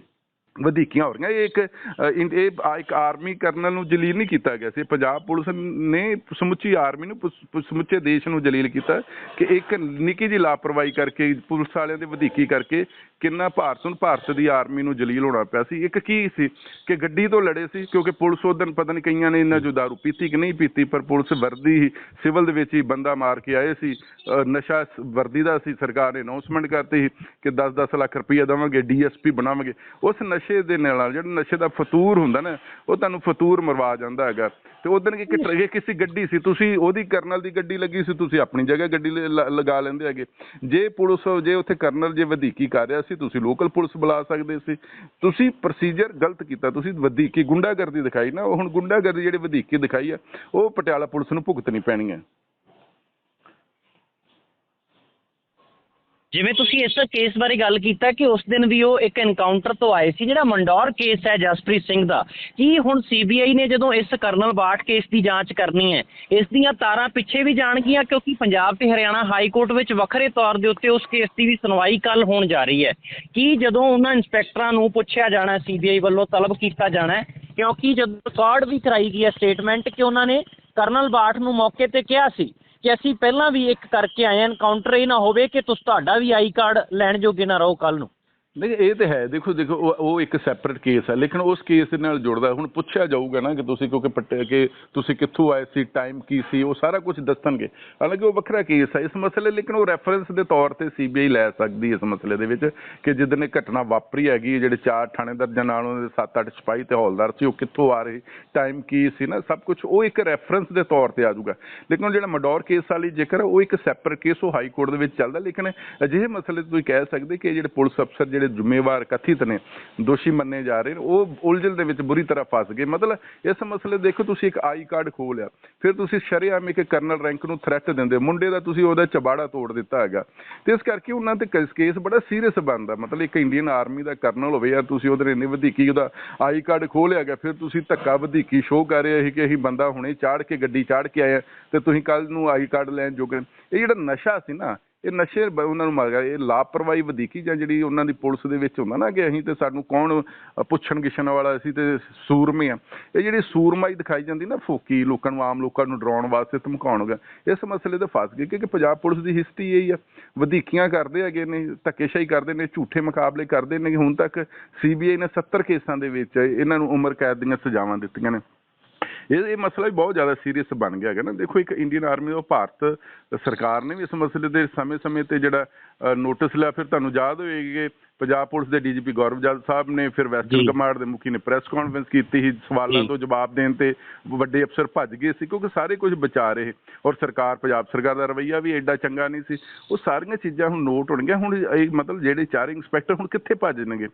ਵਧੀਕੀਆਂ ਹੋ ਰਹੀਆਂ। ਇਹ ਇੱਕ ਅ, ਇਹ ਆ- ਇੱਕ ਆਰਮੀ ਕਰਨਲ ਨੂੰ ਜਲੀਲ ਨਹੀਂ ਕੀਤਾ ਗਿਆ ਸੀ। ਪੰਜਾਬ ਪੁਲਿਸ ਨੇ ਸਮੁੱਚੀ ਆਰਮੀ ਨੂੰ ਪੁਸ- ਪੁਸ- ਸਮੁੱਚੇ ਦੇਸ਼ ਨੂੰ ਜਲੀਲ ਕੀਤਾ ਕਿ ਇੱਕ ਨਿੱਕੀ ਜਿਹੀ ਲਾਪਰਵਾਹੀ ਕਰਕੇ ਪੁਲਿਸ ਵਾਲਿਆਂ ਦੇ ਵਧੀਕੀ ਕਰਕੇ ਕਿੰਨਾ ਭਾਰਤ ਨੂੰ ਭਾਰਤ ਦੀ ਆਰਮੀ ਨੂੰ ਜਲੀਲ ਹੋਣਾ ਪਿਆ ਸੀ। ਇੱਕ ਕੀ ਸੀ ਕਿ ਗੱਡੀ ਤੋਂ ਲੜੇ ਸੀ ਕਿਉਂਕਿ ਪੁਲਿਸ ਉਦੋਂ ਪਤਾ ਨਹੀਂ ਕਈਆਂ ਨੇ ਇਹਨਾਂ ਜੋ ਦਾਰੂ ਪੀਤੀ ਕਿ ਨਹੀਂ ਪੀਤੀ ਪਰ ਪੁਲਿਸ ਵਰਦੀ ਹੀ ਸਿਵਲ ਦੇ ਵਿੱਚ ਹੀ ਬੰਦਾ ਮਾਰ ਕੇ ਆਏ ਸੀ। ਅ, ਨਸ਼ਾ ਸ- ਵਰਦੀ ਦਾ ਸੀ। ਸਰਕਾਰ ਨੇ ਅਨਾਉਂਸਮੈਂਟ ਕਰਤੀ ਸੀ ਕਿ 10-10 ਲੱਖ ਰੁਪਈਆ ਦੇਵਾਂਗੇ ਡੀਐਸਪੀ ਬਣਾਵਾਂਗੇ। ਉਸ ਨਸ਼ੇ ਨਸ਼ੇ ਦੇ ਨਾਲ ਜਿਹੜਾ ਨਸ਼ੇ ਦਾ ਫਤੂਰ ਹੁੰਦਾ ਨਾ ਉਹ ਤੁਹਾਨੂੰ ਫਤੂਰ ਮਰਵਾ ਜਾਂਦਾ ਹੈਗਾ। ਤੇ ਉਦੋਂ ਕਿ ਟਰੱਕ ਕਿਸੇ ਗੱਡੀ ਸੀ ਤੁਸੀਂ ਉਹਦੀ ਕਰਨਲ ਦੀ ਗੱਡੀ ਲੱਗੀ ਸੀ ਤੁਸੀਂ ਆਪਣੀ ਜਗ੍ਹਾ ਗੱਡੀ ਲਗਾ ਲੈਂਦੇ ਹੈਗੇ। ਜੇ ਪੁਲਿਸ ਜੇ ਉੱਥੇ ਕਰਨਲ ਜੇ ਵਧੀਕੀ ਕਰ ਰਿਹਾ ਸੀ ਤੁਸੀਂ ਲੋਕਲ ਪੁਲਿਸ ਬੁਲਾ ਸਕਦੇ ਸੀ। ਤੁਸੀਂ ਪ੍ਰੋਸੀਜਰ ਗਲਤ ਕੀਤਾ ਤੁਸੀਂ ਵਧੀਕੀ ਗੁੰਡਾਗਰਦੀ ਦਿਖਾਈ ਨਾ ਉਹ ਹੁਣ ਗੁੰਡਾਗਰਦੀ ਜਿਹੜੀ ਵਧੀਕੀ ਦਿਖਾਈ ਆ ਉਹ ਪਟਿਆਲਾ ਪੁਲਿਸ ਨੂੰ ਭੁਗਤਣੀ ਪੈਣੀ ਹੈ ਜਿਵੇਂ ਤੁਸੀਂ ਇਸ ਕੇਸ ਬਾਰੇ ਗੱਲ ਕੀਤਾ ਕਿ ਉਸ ਦਿਨ ਵੀ ਉਹ ਇੱਕ ਐਨਕਾਊਂਟਰ ਤੋਂ ਆਏ ਸੀ, ਜਿਹੜਾ ਮੰਡੌਰ ਕੇਸ ਹੈ ਜਸਪ੍ਰੀਤ ਸਿੰਘ ਦਾ। ਕੀ ਹੁਣ ਸੀਬੀਆਈ ਨੇ ਜਦੋਂ ਇਸ ਕਰਨਲ ਬਾਠ ਕੇਸ ਦੀ ਜਾਂਚ ਕਰਨੀ ਹੈ, ਇਸ ਦੀਆਂ ਤਾਰਾਂ ਪਿੱਛੇ ਵੀ ਜਾਣਗੀਆਂ ਕਿਉਂਕਿ ਪੰਜਾਬ ਤੇ ਹਰਿਆਣਾ ਹਾਈ ਕੋਰਟ ਵਿੱਚ ਵੱਖਰੇ ਤੌਰ ਦੇ ਉੱਤੇ ਉਸ ਕੇਸ ਦੀ ਵੀ ਸੁਣਵਾਈ ਕੱਲ ਹੋਣ ਜਾ ਰਹੀ ਹੈ। ਕੀ ਜਦੋਂ ਉਹਨਾਂ ਇੰਸਪੈਕਟਰਾਂ ਨੂੰ ਪੁੱਛਿਆ ਜਾਣਾ ਸੀਬੀਆਈ ਵੱਲੋਂ ਤਲਬ ਕੀਤਾ ਜਾਣਾ ਕਿਉਂਕਿ ਜਦੋਂ ਰਿਕਾਰਡ ਵੀ ਕਰਾਈ ਗਈ ਹੈ ਸਟੇਟਮੈਂਟ ਕਿ ਉਹਨਾਂ ਨੇ ਕਰਨਲ ਬਾਠ ਨੂੰ ਮੌਕੇ ਤੇ ਕਿਹਾ ਸੀ ਕਿ ਅਸੀਂ ਪਹਿਲਾਂ ਵੀ ਇੱਕ ਕਰਕੇ ਆਏ ਹਾਂ ਇਨਕਾਊਂਟਰ ਇਹ ਨਾ ਹੋਵੇ ਕਿ ਤੁਸੀਂ, ਤੁਹਾਡਾ ਵੀ ਆਈ ਕਾਰਡ ਲੈਣ ਜੋਗੇ ਨਾ ਰਹੋ ਕੱਲ ਨੂੰ। ਨਹੀਂ ਇਹ ਤੇ ਹੈ। ਦੇਖੋ ਦੇਖੋ ਉਹ ਉਹ ਇੱਕ ਸੈਪਰੇਟ ਕੇਸ ਹੈ। ਲੇਕਿਨ ਉਸ ਕੇਸ ਦੇ ਨਾਲ ਜੁੜਦਾ ਹੁਣ ਪੁੱਛਿਆ ਜਾਊਗਾ ਨਾ ਕਿ ਤੁਸੀਂ ਕਿਉਂਕਿ ਪੱਟੇ ਕਿ ਤੁਸੀਂ ਕਿੱਥੋਂ ਆਏ ਸੀ ਟਾਈਮ ਕੀ ਸੀ ਉਹ ਸਾਰਾ ਕੁਝ ਦੱਸਣਗੇ। ਹਾਲਾਂਕਿ ਉਹ ਵੱਖਰਾ ਕੇਸ ਹੈ। ਇਸ ਮਸਲੇ ਲੇਕਿਨ ਉਹ ਰੈਫਰੈਂਸ ਦੇ ਤੌਰ ਤੇ ਸੀਬੀਆਈ ਲੈ ਸਕਦੀ ਇਸ ਮਸਲੇ ਦੇ ਵਿੱਚ ਕਿ ਜਿੱਦਣ ਇਹ ਘਟਨਾ ਵਾਪਰੀ ਹੈਗੀ ਹੈ, ਜਿਹੜੇ ਚਾਰ ਥਾਣੇਦਾਰ ਜਾਂ ਨਾਲ ਉਹਨਾਂ ਦੇ 7-8 ਸਿਪਾਹੀ ਤੇ ਹੌਲਦਾਰ ਸੀ ਉਹ ਕਿੱਥੋਂ ਆ ਰਹੇ ਟਾਈਮ ਕੀ ਸੀ ਨਾ ਸਭ ਕੁਝ ਉਹ ਇੱਕ ਰੈਫਰੈਂਸ ਦੇ ਤੌਰ ਤੇ ਆ ਜਾਊਗਾ। ਲੇਕਿਨ ਉਹ ਜਿਹੜਾ ਮਡੌਰ ਕੇਸ ਵਾਲੀ ਜੇਕਰ ਉਹ ਇੱਕ ਸੈਪਰੇਟ ਕੇਸ ਉਹ ਹਾਈ ਕੋਰਟ ਦੇ ਵਿੱਚ ਚੱਲਦਾ ਲੇਕਿਨ ਅਜਿਹੇ ਮਸਲੇ ਤੁਸੀਂ ਕਹਿ ਸਕਦੇ ਕਿ ਜਿਹੜੇ ਪੁਲਿਸ ਅਫਸਰ ਜਿਹੜੇ ਜ਼ਿੰਮੇਵਾਰ ਕਥਿਤ ਨੇ, ਦੋਸ਼ੀ ਮੰਨੇ ਜਾ ਰਹੇ ਨੇ, ਉਹ ਉਲਝਣ ਦੇ ਵਿੱਚ ਬੁਰੀ ਤਰ੍ਹਾਂ ਫਸ ਗਏ। ਮਤਲਬ ਇਸ ਮਸਲੇ ਦੇਖੋ, ਤੁਸੀਂ ਇੱਕ ਆਈ ਕਾਰਡ ਖੋਹ ਲਿਆ, ਫਿਰ ਤੁਸੀਂ ਸ਼ਰੇਆਮ ਇੱਕ ਕਰਨਲ ਰੈਂਕ ਨੂੰ ਥ੍ਰੈਟ ਦਿੰਦੇ ਮੁੰਡੇ ਦਾ ਤੁਸੀਂ ਉਹਦਾ ਚਬਾੜਾ ਤੋੜ ਦਿੱਤਾ ਹੈਗਾ। ਤੇ ਇਸ ਕਰਕੇ ਉਹਨਾਂ ਤੇ ਕੇਸ- ਬੜਾ ਸੀਰੀਅਸ ਬਣਦਾ। ਮਤਲਬ ਇੱਕ ਇੰਡੀਅਨ ਆਰਮੀ ਦਾ ਕਰਨਲ ਹੋਵੇ ਯਾਰ ਤੁਸੀਂ ਉਹਦੇ ਇੰਨੀ ਵਧੀਕੀ ਉਹਦਾ ਆਈ ਕਾਰਡ ਖੋਹ ਲਿਆ ਗਿਆ ਫਿਰ ਤੁਸੀਂ ਧੱਕਾ ਵਧੀਕੀ ਸ਼ੋਅ ਕਰ ਰਹੇ ਸੀ ਕਿ ਅਸੀਂ ਬੰਦਾ ਹੁਣੇ ਚਾੜ ਕੇ, ਗੱਡੀ ਚਾੜ ਕੇ ਆਇਆ ਤੇ ਤੁਸੀਂ ਕੱਲ ਨੂੰ ਆਈ ਕਾਰਡ ਲੈਣ ਜੋਗੇ। ਇਹ ਜਿਹੜਾ ਨਸ਼ਾ ਸੀ ਨਾ ਇਹ ਨਸ਼ੇ ਬ- ਉਹਨਾਂ ਨੂੰ ਮਰ ਗਿਆ। ਇਹ ਲਾਪਰਵਾਹੀ ਵਧੀਕੀ ਜਾਂ ਜਿਹੜੀ ਉਹਨਾਂ ਦੀ ਪੁਲਿਸ ਦੇ ਵਿੱਚ ਹੁੰਦਾ ਨਾ ਕਿ ਅਸੀਂ ਤੇ ਸਾਨੂੰ ਕੌਣ ਅ, ਪੁੱਛਣ ਗਿੱਛਣ ਵਾਲਾ ਅਸੀਂ ਤੇ ਸੂਰਮੇ ਆ। ਇਹ ਜਿਹੜੀ ਸੂਰਮਾਈ ਦਿਖਾਈ ਜਾਂਦੀ ਨਾ ਫੋਕੀ ਲੋਕਾਂ ਨੂੰ ਆਮ ਲੋਕਾਂ ਨੂੰ ਡਰਾਉਣ ਵਾਸਤੇ ਧਮਕਾਉਣਗਾ ਇਸ ਮਸਲੇ ਤੇ ਫਸ ਗਏ ਕਿਉਂਕਿ ਪੰਜਾਬ ਪੁਲਿਸ ਦੀ ਹਿਸਟਰੀ ਇਹੀ ਆ। ਵਧੀਕੀਆਂ ਕਰਦੇ ਹੈਗੇ ਨੇ ਧੱਕੇਸ਼ਾਹੀ ਕਰਦੇ ਨੇ ਝੂਠੇ ਮੁਕਾਬਲੇ ਕਰਦੇ ਨੇ। ਹੁਣ ਤੱਕ ਸੀਬੀਆਈ ਨੇ 70 ਕੇਸਾਂ ਦੇ ਵਿੱਚ ਇਹਨਾਂ ਨੂੰ ਉਮਰ ਕੈਦ ਦੀਆਂ ਸਜ਼ਾਵਾਂ ਦਿੱਤੀਆਂ ਨੇ। ਇਹ ਇਹ ਮਸਲਾ ਵੀ ਬਹੁਤ ਜ਼ਿਆਦਾ ਸੀਰੀਅਸ ਬਣ ਗਿਆ ਹੈਗਾ ਨਾ। ਦੇਖੋ ਇੱਕ ਇੰਡੀਅਨ ਆਰਮੀ ਉਹ ਭਾਰਤ ਸਰਕਾਰ ਨੇ ਵੀ ਇਸ ਮਸਲੇ ਦੇ ਸਮੇਂ-ਸਮੇਂ ਤੇ ਜਿਹੜਾ ਨੋਟਿਸ ਲਿਆ, ਫਿਰ ਤੁਹਾਨੂੰ ਯਾਦ ਹੋਏਗੀ ਕਿ ਪੰਜਾਬ ਪੁਲਿਸ ਦੇ ਡੀਜੀਪੀ ਗੌਰਵ ਜੱਜ ਸਾਹਿਬ ਨੇ ਫਿਰ ਵੈਸਟਰਨ। ਕਮਾਂਡ ਦੇ ਮੁਖੀ ਨੇ ਪ੍ਰੈਸ ਕਾਨਫਰੰਸ ਕੀਤੀ ਸੀ। ਸਵਾਲਾਂ। ਤੋਂ ਜਵਾਬ ਦੇਣ ਤੇ ਵੱਡੇ ਅਫਸਰ ਭੱਜ ਗਏ ਸੀ ਕਿਉਂਕਿ ਸਾਰੇ ਕੁਝ ਬਚਾ ਰਹੇ ਔਰ ਸਰਕਾਰ ਪੰਜਾਬ ਸਰਕਾਰ ਦਾ ਰਵੱਈਆ ਵੀ ਐਡਾ ਚੰਗਾ ਨਹੀਂ ਸੀ। ਉਹ ਸਾਰੀਆਂ ਚੀਜ਼ਾਂ ਹੁਣ ਨੋਟ ਹੋਣਗੀਆਂ। ਹੁਣ ਇਹ ਮਤਲਬ ਜਿਹੜੇ ਚਾਰ ਇੰਸਪੈਕਟਰ ਹੁਣ ਕਿੱਥੇ ਭੱਜ ਜਾਣਗੇ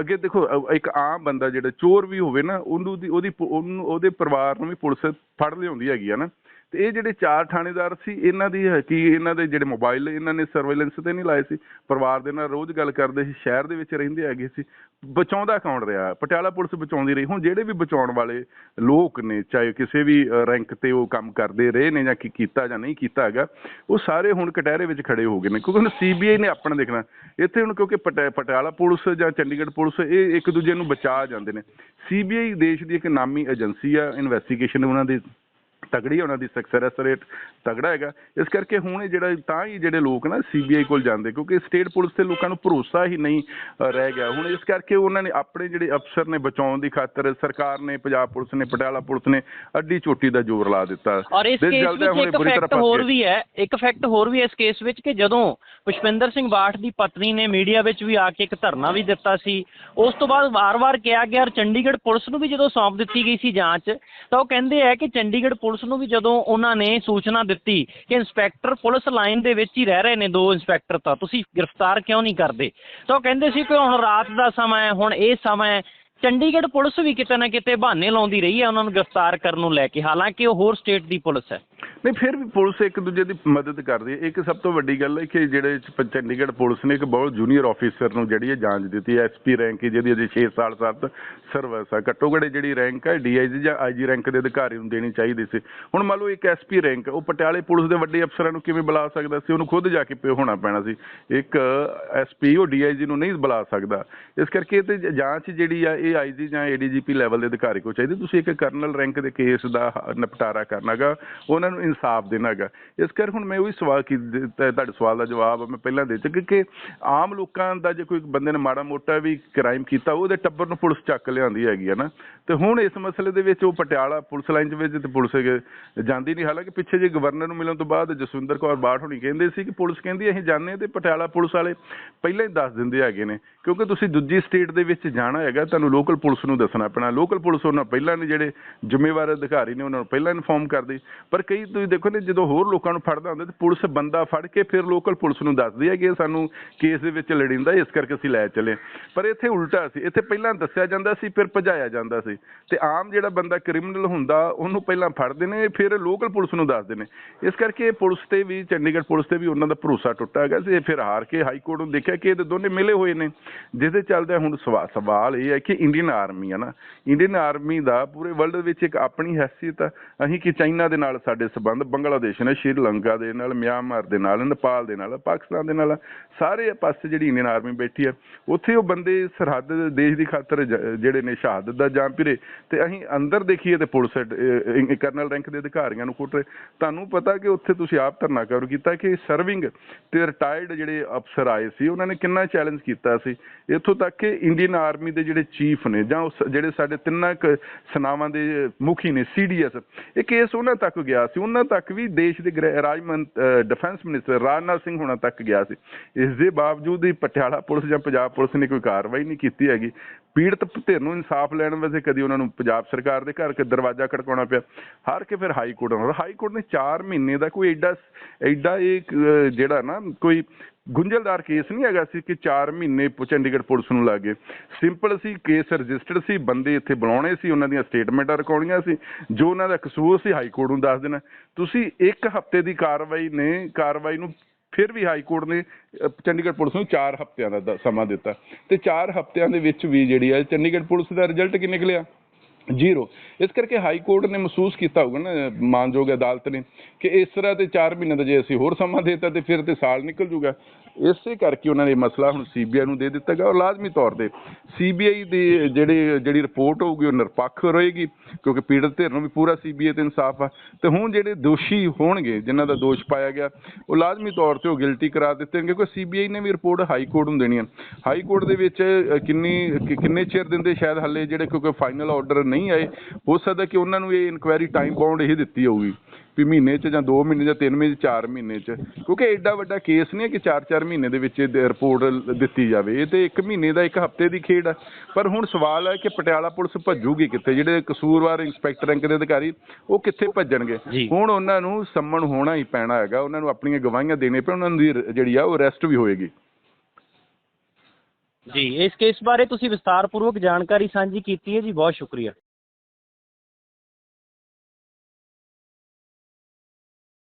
ਅੱਗੇ ਦੇਖੋ ਇੱਕ ਆਮ ਬੰਦਾ ਜਿਹੜਾ ਚੋਰ ਵੀ ਹੋਵੇ ਨਾ ਉਹਨੂੰ ਦੀ ਉਹਦੀ ਉਹਦੇ ਪਰਿਵਾਰ ਨੂੰ ਵੀ ਪੁਲਿਸ ਫੜ ਲਿਆਉਂਦੀ ਹੈਗੀ ਆ ਨਾ। ਤੇ ਇਹ ਜਿਹੜੇ ਚਾਰ ਥਾਣੇਦਾਰ ਸੀ, ਇਹਨਾਂ ਦੀ ਕੀ ਇਹਨਾਂ ਦੇ ਜਿਹੜੇ ਮੋਬਾਈਲ ਇਹਨਾਂ ਨੇ ਸਰਵੇਲੈਂਸ ਤੇ ਨਹੀਂ ਲਾਏ ਸੀ, ਪਰਿਵਾਰ ਦੇ ਨਾਲ ਰੋਜ਼ ਗੱਲ ਕਰਦੇ ਸੀ, ਸ਼ਹਿਰ ਦੇ ਵਿੱਚ ਰਹਿੰਦੇ ਹੈਗੇ ਸੀ, ਬਚਾਉਂਦਾ ਕੌਣ ਰਿਹਾ? ਪਟਿਆਲਾ ਪੁਲਿਸ ਬਚਾਉਂਦੀ ਰਹੀ। ਹੁਣ ਜਿਹੜੇ ਵੀ ਬਚਾਉਣ ਵਾਲੇ ਲੋਕ ਨੇ, ਚਾਹੇ ਕਿਸੇ ਵੀ ਰੈਂਕ ਤੇ ਉਹ ਕੰਮ ਕਰਦੇ ਰਹੇ ਨੇ ਜਾਂ ਕੀ ਕੀਤਾ ਜਾਂ ਨਹੀਂ ਕੀਤਾ ਹੈਗਾ, ਉਹ ਸਾਰੇ ਹੁਣ ਕਟਹਿਰੇ ਵਿੱਚ ਖੜੇ ਹੋ ਗਏ ਨੇ, ਕਿਉਂਕਿ ਹੁਣ ਸੀਬੀਆਈ ਨੇ ਆਪਣਾ ਦੇਖਣਾ। ਇੱਥੇ ਹੁਣ ਕਿਉਂਕਿ ਪਟਿਆ- ਪਟਿਆਲਾ ਪੁਲਿਸ ਜਾਂ ਚੰਡੀਗੜ੍ਹ ਪੁਲਿਸ, ਇਹ ਇੱਕ ਦੂਜੇ ਨੂੰ ਬਚਾ ਜਾਂਦੇ ਨੇ। ਸੀਬੀਆਈ ਦੇਸ਼ ਦੀ ਇੱਕ ਨਾਮੀ ਏਜੰਸੀ ਆ ਇਨਵੈਸਟੀਗੇਸ਼ਨ ਉਹਨਾਂ ਦੀ ਤਗੜੀ ਉਹਨਾਂ ਦੀ ਸਕਸੈਸ ਰੇਟ ਤਗੜਾ ਹੈਗਾ। ਇਸ ਕਰਕੇ ਹੁਣ ਇਹ ਜਿਹੜਾ ਤਾਂ ਹੀ ਜਿਹੜੇ ਲੋਕ ਨਾ ਸੀਬੀਆਈ ਕੋਲ ਜਾਂਦੇ ਕਿਉਂਕਿ ਸਟੇਟ ਪੁਲਿਸ ਤੇ ਲੋਕਾਂ ਨੂੰ ਭਰੋਸਾ ਹੀ ਨਹੀਂ ਰਹਿ ਗਿਆ। ਹੁਣ ਇਸ ਕਰਕੇ ਉਹਨਾਂ ਨੇ ਆਪਣੇ ਜਿਹੜੇ ਅਫਸਰ ਨੇ ਬਚਾਉਣ ਦੀ ਖਾਤਰ ਸਰਕਾਰ ਨੇ ਪੰਜਾਬ ਪੁਲਿਸ ਨੇ ਪਟਿਆਲਾ ਪੁਲਿਸ ਨੇ ਅੱਡੀ ਚੋਟੀ ਦਾ ਜ਼ੋਰ ਲਾ ਦਿੱਤਾ। ਔਰ ਇਸ ਕੇਸ ਵਿੱਚ ਇੱਕ ਫੈਕਟ ਹੋਰ। ਵੀ ਹੈ ਇੱਕ ਫੈਕਟ ਹੋਰ ਵੀ ਹੈ ਇਸ ਕੇਸ ਵਿੱਚ ਕਿ ਜਦੋਂ ਪੁਸ਼ਪਿੰਦਰ ਸਿੰਘ ਬਾਠ ਦੀ ਪਤਨੀ ਨੇ ਮੀਡੀਆ ਵਿੱਚ ਵੀ ਆ ਕੇ ਇੱਕ ਧਰਨਾ ਵੀ ਦਿੱਤਾ ਸੀ ਉਸ ਤੋਂ ਬਾਅਦ ਵਾਰ-ਵਾਰ ਕਿਹਾ ਗਿਆ ਔਰ ਚੰਡੀਗੜ੍ਹ ਪੁਲਿਸ ਨੂੰ ਵੀ ਜਦੋਂ ਸੌਂਪ ਦਿੱਤੀ ਗਈ ਸੀ ਜਾਂਚ ਤਾਂ ਉਹ ਕਹਿੰਦੇ ਆ ਕਿ ਚੰਡੀਗੜ੍ਹ ਪੁਲਿਸ ਨੂੰ ਵੀ ਜਦੋਂ ਉਹਨਾਂ ਨੇ ਸੂਚਨਾ ਦਿੱਤੀ ਕਿ ਇੰਸਪੈਕਟਰ ਪੁਲਿਸ ਲਾਈਨ ਦੇ ਵਿੱਚ ਹੀ ਰਹਿ ਰਹੇ ਨੇ ਦੋ ਇੰਸਪੈਕਟਰ ਤਾਂ, ਤੁਸੀਂ ਗ੍ਰਿਫਤਾਰ ਕਿਉਂ ਨਹੀਂ ਕਰਦੇ? ਤਾਂ ਉਹ ਕਹਿੰਦੇ ਸੀ ਕਿ ਹੁਣ ਰਾਤ ਦਾ ਸਮਾਂ ਹੈ, ਹੁਣ ਇਹ ਸਮਾਂ ਹੈ। ਚੰਡੀਗੜ੍ਹ ਪੁਲਿਸ ਵੀ ਕਿਤੇ ਨਾ ਕਿਤੇ ਬਹਾਨੇ ਲਾਉਂਦੀ ਰਹੀ ਹੈ ਉਹਨਾਂ ਨੂੰ ਗ੍ਰਿਫਤਾਰ ਕਰਨ ਨੂੰ ਲੈ ਕੇ, ਹਾਲਾਂਕਿ ਉਹ ਹੋਰ ਸਟੇਟ ਦੀ ਪੁਲਿਸ ਹੈ। ਨਹੀਂ, ਫਿਰ ਵੀ ਪੁਲਿਸ ਇੱਕ ਦੂਜੇ ਦੀ ਮਦਦ ਕਰਦੀ ਹੈ। ਇੱਕ ਸਭ ਤੋਂ ਵੱਡੀ ਗੱਲ ਹੈ ਕਿ ਜਿਹੜੇ ਚ- ਚੰਡੀਗੜ੍ਹ ਪੁਲਿਸ ਨੇ ਇੱਕ ਬਹੁਤ ਜੂਨੀਅਰ ਆਫੀਸਰ ਨੂੰ ਜਿਹੜੀ ਇਹ ਜਾਂਚ ਦਿੱਤੀ ਐਸਪੀ ਰੈਂਕ ਹੈ, ਜਿਹਦੀ ਅਜੇ 6 ਸਾਲ ਸੱਤ ਸਰਵਿਸ ਆ। ਘੱਟੋ ਘੱਟ ਇਹ ਜਿਹੜੀ ਰੈਂਕ ਹੈ ਡੀਆਈਜੀ ਜਾਂ ਆਈਜੀ ਰੈਂਕ ਦੇ ਅਧਿਕਾਰੀ ਨੂੰ ਦੇਣੀ ਚਾਹੀਦੀ ਸੀ। ਹੁਣ ਮੰਨ ਲਓ ਇੱਕ ਐਸਪੀ ਰੈਂਕ ਉਹ ਪਟਿਆਲੇ ਪੁਲਿਸ ਦੇ ਵੱਡੇ ਅਫਸਰਾਂ ਨੂੰ ਕਿਵੇਂ ਬੁਲਾ ਸਕਦਾ ਸੀ? ਉਹਨੂੰ ਖੁਦ ਜਾ ਕੇ ਪੇ ਹੋਣਾ ਪੈਣਾ ਸੀ। ਇੱਕ ਐਸਪੀ ਉਹ ਡੀਆਈਜੀ ਨੂੰ ਨਹੀਂ ਬੁਲਾ ਸਕਦਾ। ਇਸ ਕਰਕੇ ਇਹ ਤੇ ਜ- ਜਾਂਚ ਜਿਹੜੀ ਆ, ਇਹ ਆਈਜੀ ਜਾਂ ਏਡੀਜੀਪੀ ਲੈਵਲ ਦੇ ਅਧਿਕਾਰੀ ਕੋਲ ਚਾਹੀਦੀ। ਤੁਸੀਂ ਇੱਕ ਕਰਨਲ ਰੈਂਕ ਦੇ ਕੇਸ ਦਾ ਹ- ਨਿਪਟਾਰਾ ਕਰਨਾਗਾ। ਉਹਨਾਂ ਨੂੰ ਇਨਸਾਫ ਦੇਣਾ ਹੈਗਾ। ਇਸ ਕਰਕੇ ਹੁਣ ਮੈਂ ਉਹੀ ਸਵਾਲ ਕੀ ਦਿੱਤਾ ਤੁਹਾਡੇ ਸਵਾਲ ਦਾ ਜਵਾਬ ਮੈਂ ਪਹਿਲਾਂ ਦੇ ਚੁੱਕਿਆ ਕਿ ਆਮ ਲੋਕਾਂ ਦਾ ਜੇ ਕੋਈ ਬੰਦੇ ਨੇ ਮਾੜਾ ਮੋਟਾ ਵੀ ਕ੍ਰਾਈਮ ਕੀਤਾ ਉਹਦੇ ਟੱਬਰ ਨੂੰ ਪੁਲਿਸ ਚੱਕ ਲਿਆਂਦੀ ਹੈਗੀ ਹੈ ਨਾ। ਤੇ ਹੁਣ ਇਸ ਮਸਲੇ ਦੇ ਵਿੱਚ ਉਹ ਪਟਿਆਲਾ ਪੁਲਿਸ ਲਾਈਨ ਦੇ ਵਿੱਚ ਤੇ ਪੁਲਿਸ ਹੈਗੇ ਜਾਂਦੀ ਨਹੀਂ, ਹਾਲਾਂਕਿ ਪਿੱਛੇ ਜੇ ਗਵਰਨਰ ਨੂੰ ਮਿਲਣ ਤੋਂ ਬਾਅਦ ਜਸਵਿੰਦਰ ਕੌਰ ਬਾਠ ਹੋਣੀ ਕਹਿੰਦੇ ਸੀ ਕਿ ਪੁਲਿਸ ਕਹਿੰਦੀ ਅਸੀਂ ਜਾਂਦੇ ਹਾਂ ਤੇ ਪਟਿਆਲਾ ਪੁਲਿਸ ਵਾਲੇ ਪਹਿਲਾਂ ਹੀ ਦੱਸ ਦਿੰਦੇ ਹੈਗੇ ਨੇ, ਕਿਉਂਕਿ ਤੁਸੀਂ ਦੂਜੀ ਸਟੇਟ ਦੇ ਵਿੱਚ ਜਾਣਾ ਹੈਗਾ, ਤੁਹਾਨੂੰ ਲੋਕਲ ਪੁਲਿਸ ਨੂੰ ਦੱਸਣਾ ਪੈਣਾ। ਲੋਕਲ ਪੁਲਿਸ ਉਹਨਾਂ ਪਹਿਲਾਂ ਨੇ ਜਿਹੜੇ ਜ਼ਿੰਮੇਵਾਰ ਅਧਿਕਾਰੀ ਨੇ, ਉਹਨਾਂ ਨੂੰ ਪਹਿਲਾਂ ਇਨਫੋਰਮ ਕਰਦੀ। ਪਰ ਕਈ ਤੁਸੀਂ ਦੇਖੋ ਨੇ, ਜਦੋਂ ਹੋਰ ਲੋਕਾਂ ਨੂੰ ਫੜਦਾ ਹੁੰਦਾ ਤੇ ਪੁਲਿਸ ਬੰਦਾ ਫੜ ਕੇ ਫਿਰ ਲੋਕਲ ਪੁਲਿਸ ਨੂੰ ਦੱਸਦੀ ਹੈ ਕਿ ਇਹ ਸਾਨੂੰ ਕੇਸ ਦੇ ਵਿੱਚ ਲੜਿੰਦਾ, ਇਸ ਕਰਕੇ ਅਸੀਂ ਲੈ ਚਲੇ ਪਰ ਇੱਥੇ ਉਲਟਾ ਸੀ, ਇੱਥੇ ਪਹਿਲਾਂ ਦੱਸਿਆ ਜਾਂਦਾ ਸੀ, ਫਿਰ ਭਜਾਇਆ ਜਾਂਦਾ ਸੀ। ਤੇ ਆਮ ਜਿਹੜਾ ਬੰਦਾ ਕ੍ਰਿਮੀਨਲ ਹੁੰਦਾ, ਉਹਨੂੰ ਪਹਿਲਾਂ ਫੜਦੇ ਨੇ, ਫਿਰ ਲੋਕਲ ਪੁਲਿਸ ਨੂੰ ਦੱਸਦੇ ਨੇ। ਇਸ ਕਰਕੇ ਪੁਲਿਸ ਤੇ ਵੀ, ਚੰਡੀਗੜ੍ਹ ਪੁਲਿਸ ਤੇ ਵੀ ਉਹਨਾਂ ਦਾ ਭਰੋਸਾ ਟੁੱਟਾ ਗਿਆ ਸੀ। ਇਹ ਫਿਰ ਹਾਰ ਕੇ ਹਾਈ ਕੋਰਟ ਨੂੰ ਦੇਖਿਆ ਕਿ ਇਹ ਦੋਨੇ ਮਿਲੇ ਹੋਏ ਨੇ, ਜਿਹਦੇ ਚੱਲਦੇ ਹੁਣ ਸਵਾ- ਸਵਾਲ ਇਹ ਹੈ ਕਿ ਇੰਡੀਅਨ ਆਰਮੀ ਹੈ ਨਾ, ਇੰਡੀਅਨ ਆਰਮੀ ਦਾ ਪੂਰੇ ਵਰਲਡ ਵਿੱਚ ਇੱਕ ਆਪਣੀ ਹੈਸੀਅਤ ਆ। ਅਸੀਂ ਕਿ ਚਾਈਨਾ ਦੇ ਨਾਲ ਸਾਡੇ ਸਬੰਧ ਬੰਗਲਾਦੇਸ਼ ਨਾਲ ਸ਼੍ਰੀਲੰਕਾ ਦੇ ਨਾਲ, ਮਿਆਂਮਾਰ ਦੇ ਨਾਲ, ਨੇਪਾਲ ਦੇ ਨਾਲ, ਪਾਕਿਸਤਾਨ ਦੇ ਨਾਲ, ਸਾਰੇ ਪਾਸੇ ਜਿਹੜੀ ਇੰਡੀਅਨ ਆਰਮੀ ਬੈਠੀ ਹੈ, ਉੱਥੇ ਉਹ ਬੰਦੇ ਸਰਹੱਦ ਦੇਸ਼ ਦੀ ਖਾਤਰ ਜਿਹੜੇ ਨੇ ਸ਼ਹਾਦਤ ਦਾ ਜਾਮ ਪਿਰੇ ਤੇ ਅਸੀਂ ਅੰਦਰ ਦੇਖੀਏ ਤੇ ਪੁਲਿਸ ਕਰਨਲ ਰੈਂਕ ਦੇ ਅਧਿਕਾਰੀਆਂ ਨੂੰ ਕੁੱਟ ਰਹੇ। ਤੁਹਾਨੂੰ ਪਤਾ ਕਿ ਉੱਥੇ ਤੁਸੀਂ ਆਪ ਧਰਨਾ ਕਰੋ ਕੀਤਾ ਕਿ ਸਰਵਿੰਗ ਤੇ ਰਿਟਾਇਰਡ ਜਿਹੜੇ ਅਫਸਰ ਆਏ ਸੀ, ਉਹਨਾਂ ਨੇ ਕਿੰਨਾ ਚੈਲੰਜ ਕੀਤਾ ਸੀ? ਇੱਥੋਂ ਤੱਕ ਕਿ ਇੰਡੀਅਨ ਆਰਮੀ ਦੇ ਜਿਹੜੇ ਚੀਫ ਨੇ ਜਾਂ ਉਸ, ਜਿਹੜੇ ਸਾਡੇ ਤਿੰਨਾਂ ਕੁ ਸੈਨਾਵਾਂ ਦੇ ਮੁਖੀ ਨੇ ਸੀਡੀਐਸ ਇਹ ਕੇਸ ਉਹਨਾਂ ਤੱਕ ਗਿਆ ਸੀ। ਉਹਨਾਂ ਤੱਕ ਵੀ ਦੇਸ਼ ਦੇ ਰਾਜ ਡਿਫੈਂਸ ਮਿਨਿਸਟਰ ਰਾਜਨਾਥ ਸਿੰਘ ਹੋਣਾ ਤੱਕ ਗਿਆ ਸੀ। ਇਸ ਦੇ ਬਾਵਜੂਦ ਹੀ ਪਟਿਆਲਾ ਪੁਲਿਸ ਜਾਂ ਪੰਜਾਬ ਪੁਲਿਸ ਨੇ ਕੋਈ ਕਾਰਵਾਈ ਨਹੀਂ ਕੀਤੀ ਹੈਗੀ। ਪੀੜਤ ਧਿਰ ਨੂੰ ਇਨਸਾਫ ਲੈਣ ਵਾਸਤੇ ਕਦੀ ਉਹਨਾਂ ਨੂੰ ਪੰਜਾਬ ਸਰਕਾਰ ਦੇ ਘਰ ਕੇ ਦਰਵਾਜ਼ਾ ਖੜਕਾਉਣਾ ਪਿਆ। ਹਾਰ ਕੇ ਫਿਰ ਹਾਈ ਕੋਰਟ ਆਉਣਾ ਹਾਈ ਕੋਰਟ ਨੇ 4 ਮਹੀਨੇ ਦਾ ਕੋਈ ਐਡਾ ਐਡਾ ਇਹ ਜਿਹੜਾ ਨਾ ਕੋਈ ਗੁੰਝਲਦਾਰ ਕੇਸ ਨਹੀਂ ਹੈਗਾ ਸੀ ਕਿ 4 ਮਹੀਨੇ ਪ- ਚੰਡੀਗੜ੍ਹ ਪੁਲਿਸ ਨੂੰ ਲੱਗੇ ਸਿੰਪਲ ਸੀ ਕੇਸ ਰਜਿਸਟਰਡ ਸੀ, ਬੰਦੇ ਇੱਥੇ ਬੁਲਾਉਣੇ ਸੀ, ਉਹਨਾਂ ਦੀਆਂ ਸਟੇਟਮੈਂਟਾਂ ਰਿਕਾਰਡਿੰਗਾਂ ਸੀ, ਜੋ ਉਹਨਾਂ ਦਾ ਕਸੂਰ ਸੀ, ਹਾਈ ਕੋਰਟ ਨੂੰ ਦੱਸ ਦੇਣਾ। ਤੁਸੀਂ ਇੱਕ ਹਫ਼ਤੇ ਦੀ ਕਾਰਵਾਈ ਨੇ, ਕਾਰਵਾਈ ਨੂੰ ਫਿਰ ਵੀ ਹਾਈ ਕੋਰਟ ਨੇ ਚੰਡੀਗੜ੍ਹ ਪੁਲਿਸ ਨੂੰ 4 ਹਫ਼ਤਿਆਂ ਦਾ ਦ- ਸਮਾਂ ਦਿੱਤਾ। ਤੇ 4 ਹਫ਼ਤਿਆਂ ਦੇ ਵਿੱਚ ਵੀ ਜਿਹੜੀ ਹੈ ਚੰਡੀਗੜ੍ਹ ਪੁਲਿਸ ਦਾ ਰਿਜ਼ਲਟ ਕੀ ਨਿਕਲਿਆ? ਜ਼ੀਰੋ। ਇਸ ਕਰਕੇ ਹਾਈ ਕੋਰਟ ਨੇ ਮਹਿਸੂਸ ਕੀਤਾ ਹੋਊਗਾ ਨਾ, ਮਾਨਯੋਗ ਅਦਾਲਤ ਨੇ, ਕਿ ਇਸ ਤਰ੍ਹਾਂ ਤੇ 4 ਮਹੀਨੇ ਦਾ ਜੇ ਅਸੀਂ ਹੋਰ ਸਮਾਂ ਦੇਤਾ ਤੇ ਫਿਰ ਤੇ ਸਾਲ ਨਿਕਲ ਜੂਗਾ। ਇਸੇ ਕਰਕੇ ਉਹਨਾਂ ਨੇ ਮਸਲਾ ਹੁਣ ਸੀਬੀਆਈ ਨੂੰ ਦੇ ਦਿੱਤਾ ਗਿਆ। ਔਰ ਲਾਜ਼ਮੀ ਤੌਰ ਤੇ ਸੀਬੀਆਈ ਦੀ ਜਿਹੜੀ ਜਿਹੜੀ ਰਿਪੋਰਟ ਹੋਊਗੀ ਉਹ ਨਿਰਪੱਖ ਰਹੇਗੀ, ਕਿਉਂਕਿ ਪੀੜਤ ਧਿਰ ਨੂੰ ਵੀ ਪੂਰਾ ਸੀਬੀਆਈ ਤੇ ਇਨਸਾਫ ਆ। ਤੇ ਹੁਣ ਜਿਹੜੇ ਦੋਸ਼ੀ ਹੋਣਗੇ, ਜਿਨ੍ਹਾਂ ਦਾ ਦੋਸ਼ ਪਾਇਆ ਗਿਆ, ਉਹ ਲਾਜ਼ਮੀ ਤੌਰ ਤੇ ਉਹ ਗਿਲਟੀ ਕਰਾ ਦਿੱਤੇ ਨੇ ਕਿਉਂਕਿ ਸੀਬੀਆਈ ਨੇ ਵੀ ਰਿਪੋਰਟ ਹਾਈ ਕੋਰਟ ਨੂੰ ਦੇਣੀ ਹੈ ਹਾਈ ਕੋਰਟ ਦੇ ਵਿੱਚ ਕਿੰਨੀ, ਕਿ- ਕਿੰਨੇ ਚਿਰ ਦਿੰਦੇ ਸ਼ਾਇਦ ਹੱਲੇ ਜਿਹੜੇ, ਕਿਉਂਕਿ ਫਾਈਨਲ ਆਰਡਰ ਨਹੀਂ ਆਏ। ਹੋ ਸਕਦਾ ਕਿ ਉਹਨਾਂ ਨੂੰ ਇਹ ਇਨਕੁਆਇਰੀ ਟਾਈਮ ਬਾਉਂਡ ਇਹ ਦਿੱਤੀ ਹੋਊਗੀ ਵੀ ਮਹੀਨੇ 'ਚ ਜਾਂ 2 ਮਹੀਨੇ ਜਾਂ 3 ਮਹੀਨੇ 4 ਮਹੀਨੇ 'ਚ। ਕਿਉਂਕਿ ਐਡਾ ਵੱਡਾ ਕੇਸ ਨਹੀਂ ਹੈ ਕਿ 4-4 ਮਹੀਨੇ ਦੇ ਵਿੱਚ ਰਿਪੋਰਟ ਦਿੱਤੀ ਜਾਵੇ। ਇਹ ਤੇ 1 ਮਹੀਨੇ ਦਾ ਇੱਕ ਹਫ਼ਤੇ ਦੀ ਖੇਡ ਹੈ ਪਰ ਹੁਣ ਸਵਾਲ ਹੈ ਕਿ ਪਟਿਆਲਾ ਪੁਲਿਸ ਭੱਜੂਗੀ ਕਿੱਥੇ? ਜਿਹੜੇ ਕਸੂਰਵਾਰ ਇੰਸਪੈਕਟਰ ਰੈਂਕ ਦੇ ਅਧਿਕਾਰੀ ਉਹ ਕਿੱਥੇ ਭੱਜਣਗੇ। ਹੁਣ ਉਹਨਾਂ ਨੂੰ ਸੰਮਣ ਹੋਣਾ ਹੀ ਪੈਣਾ ਹੈਗਾ। ਉਹਨਾਂ ਨੂੰ ਆਪਣੀਆਂ ਗਵਾਹੀਆਂ ਦੇਣੇ ਪੈਣ ਉਹਨਾਂ ਦੀ ਜਿਹੜੀ ਆ ਉਹ ਅਰੈਸਟ ਵੀ ਹੋਏਗੀ। ਜੀ ਇਸ ਕੇਸ ਬਾਰੇ ਤੁਸੀਂ ਵਿਸਤਾਰਪੂਰਵਕ ਜਾਣਕਾਰੀ ਸਾਂਝੀ ਕੀਤੀ ਹੈ। ਜੀ ਬਹੁਤ ਸ਼ੁਕਰੀਆ।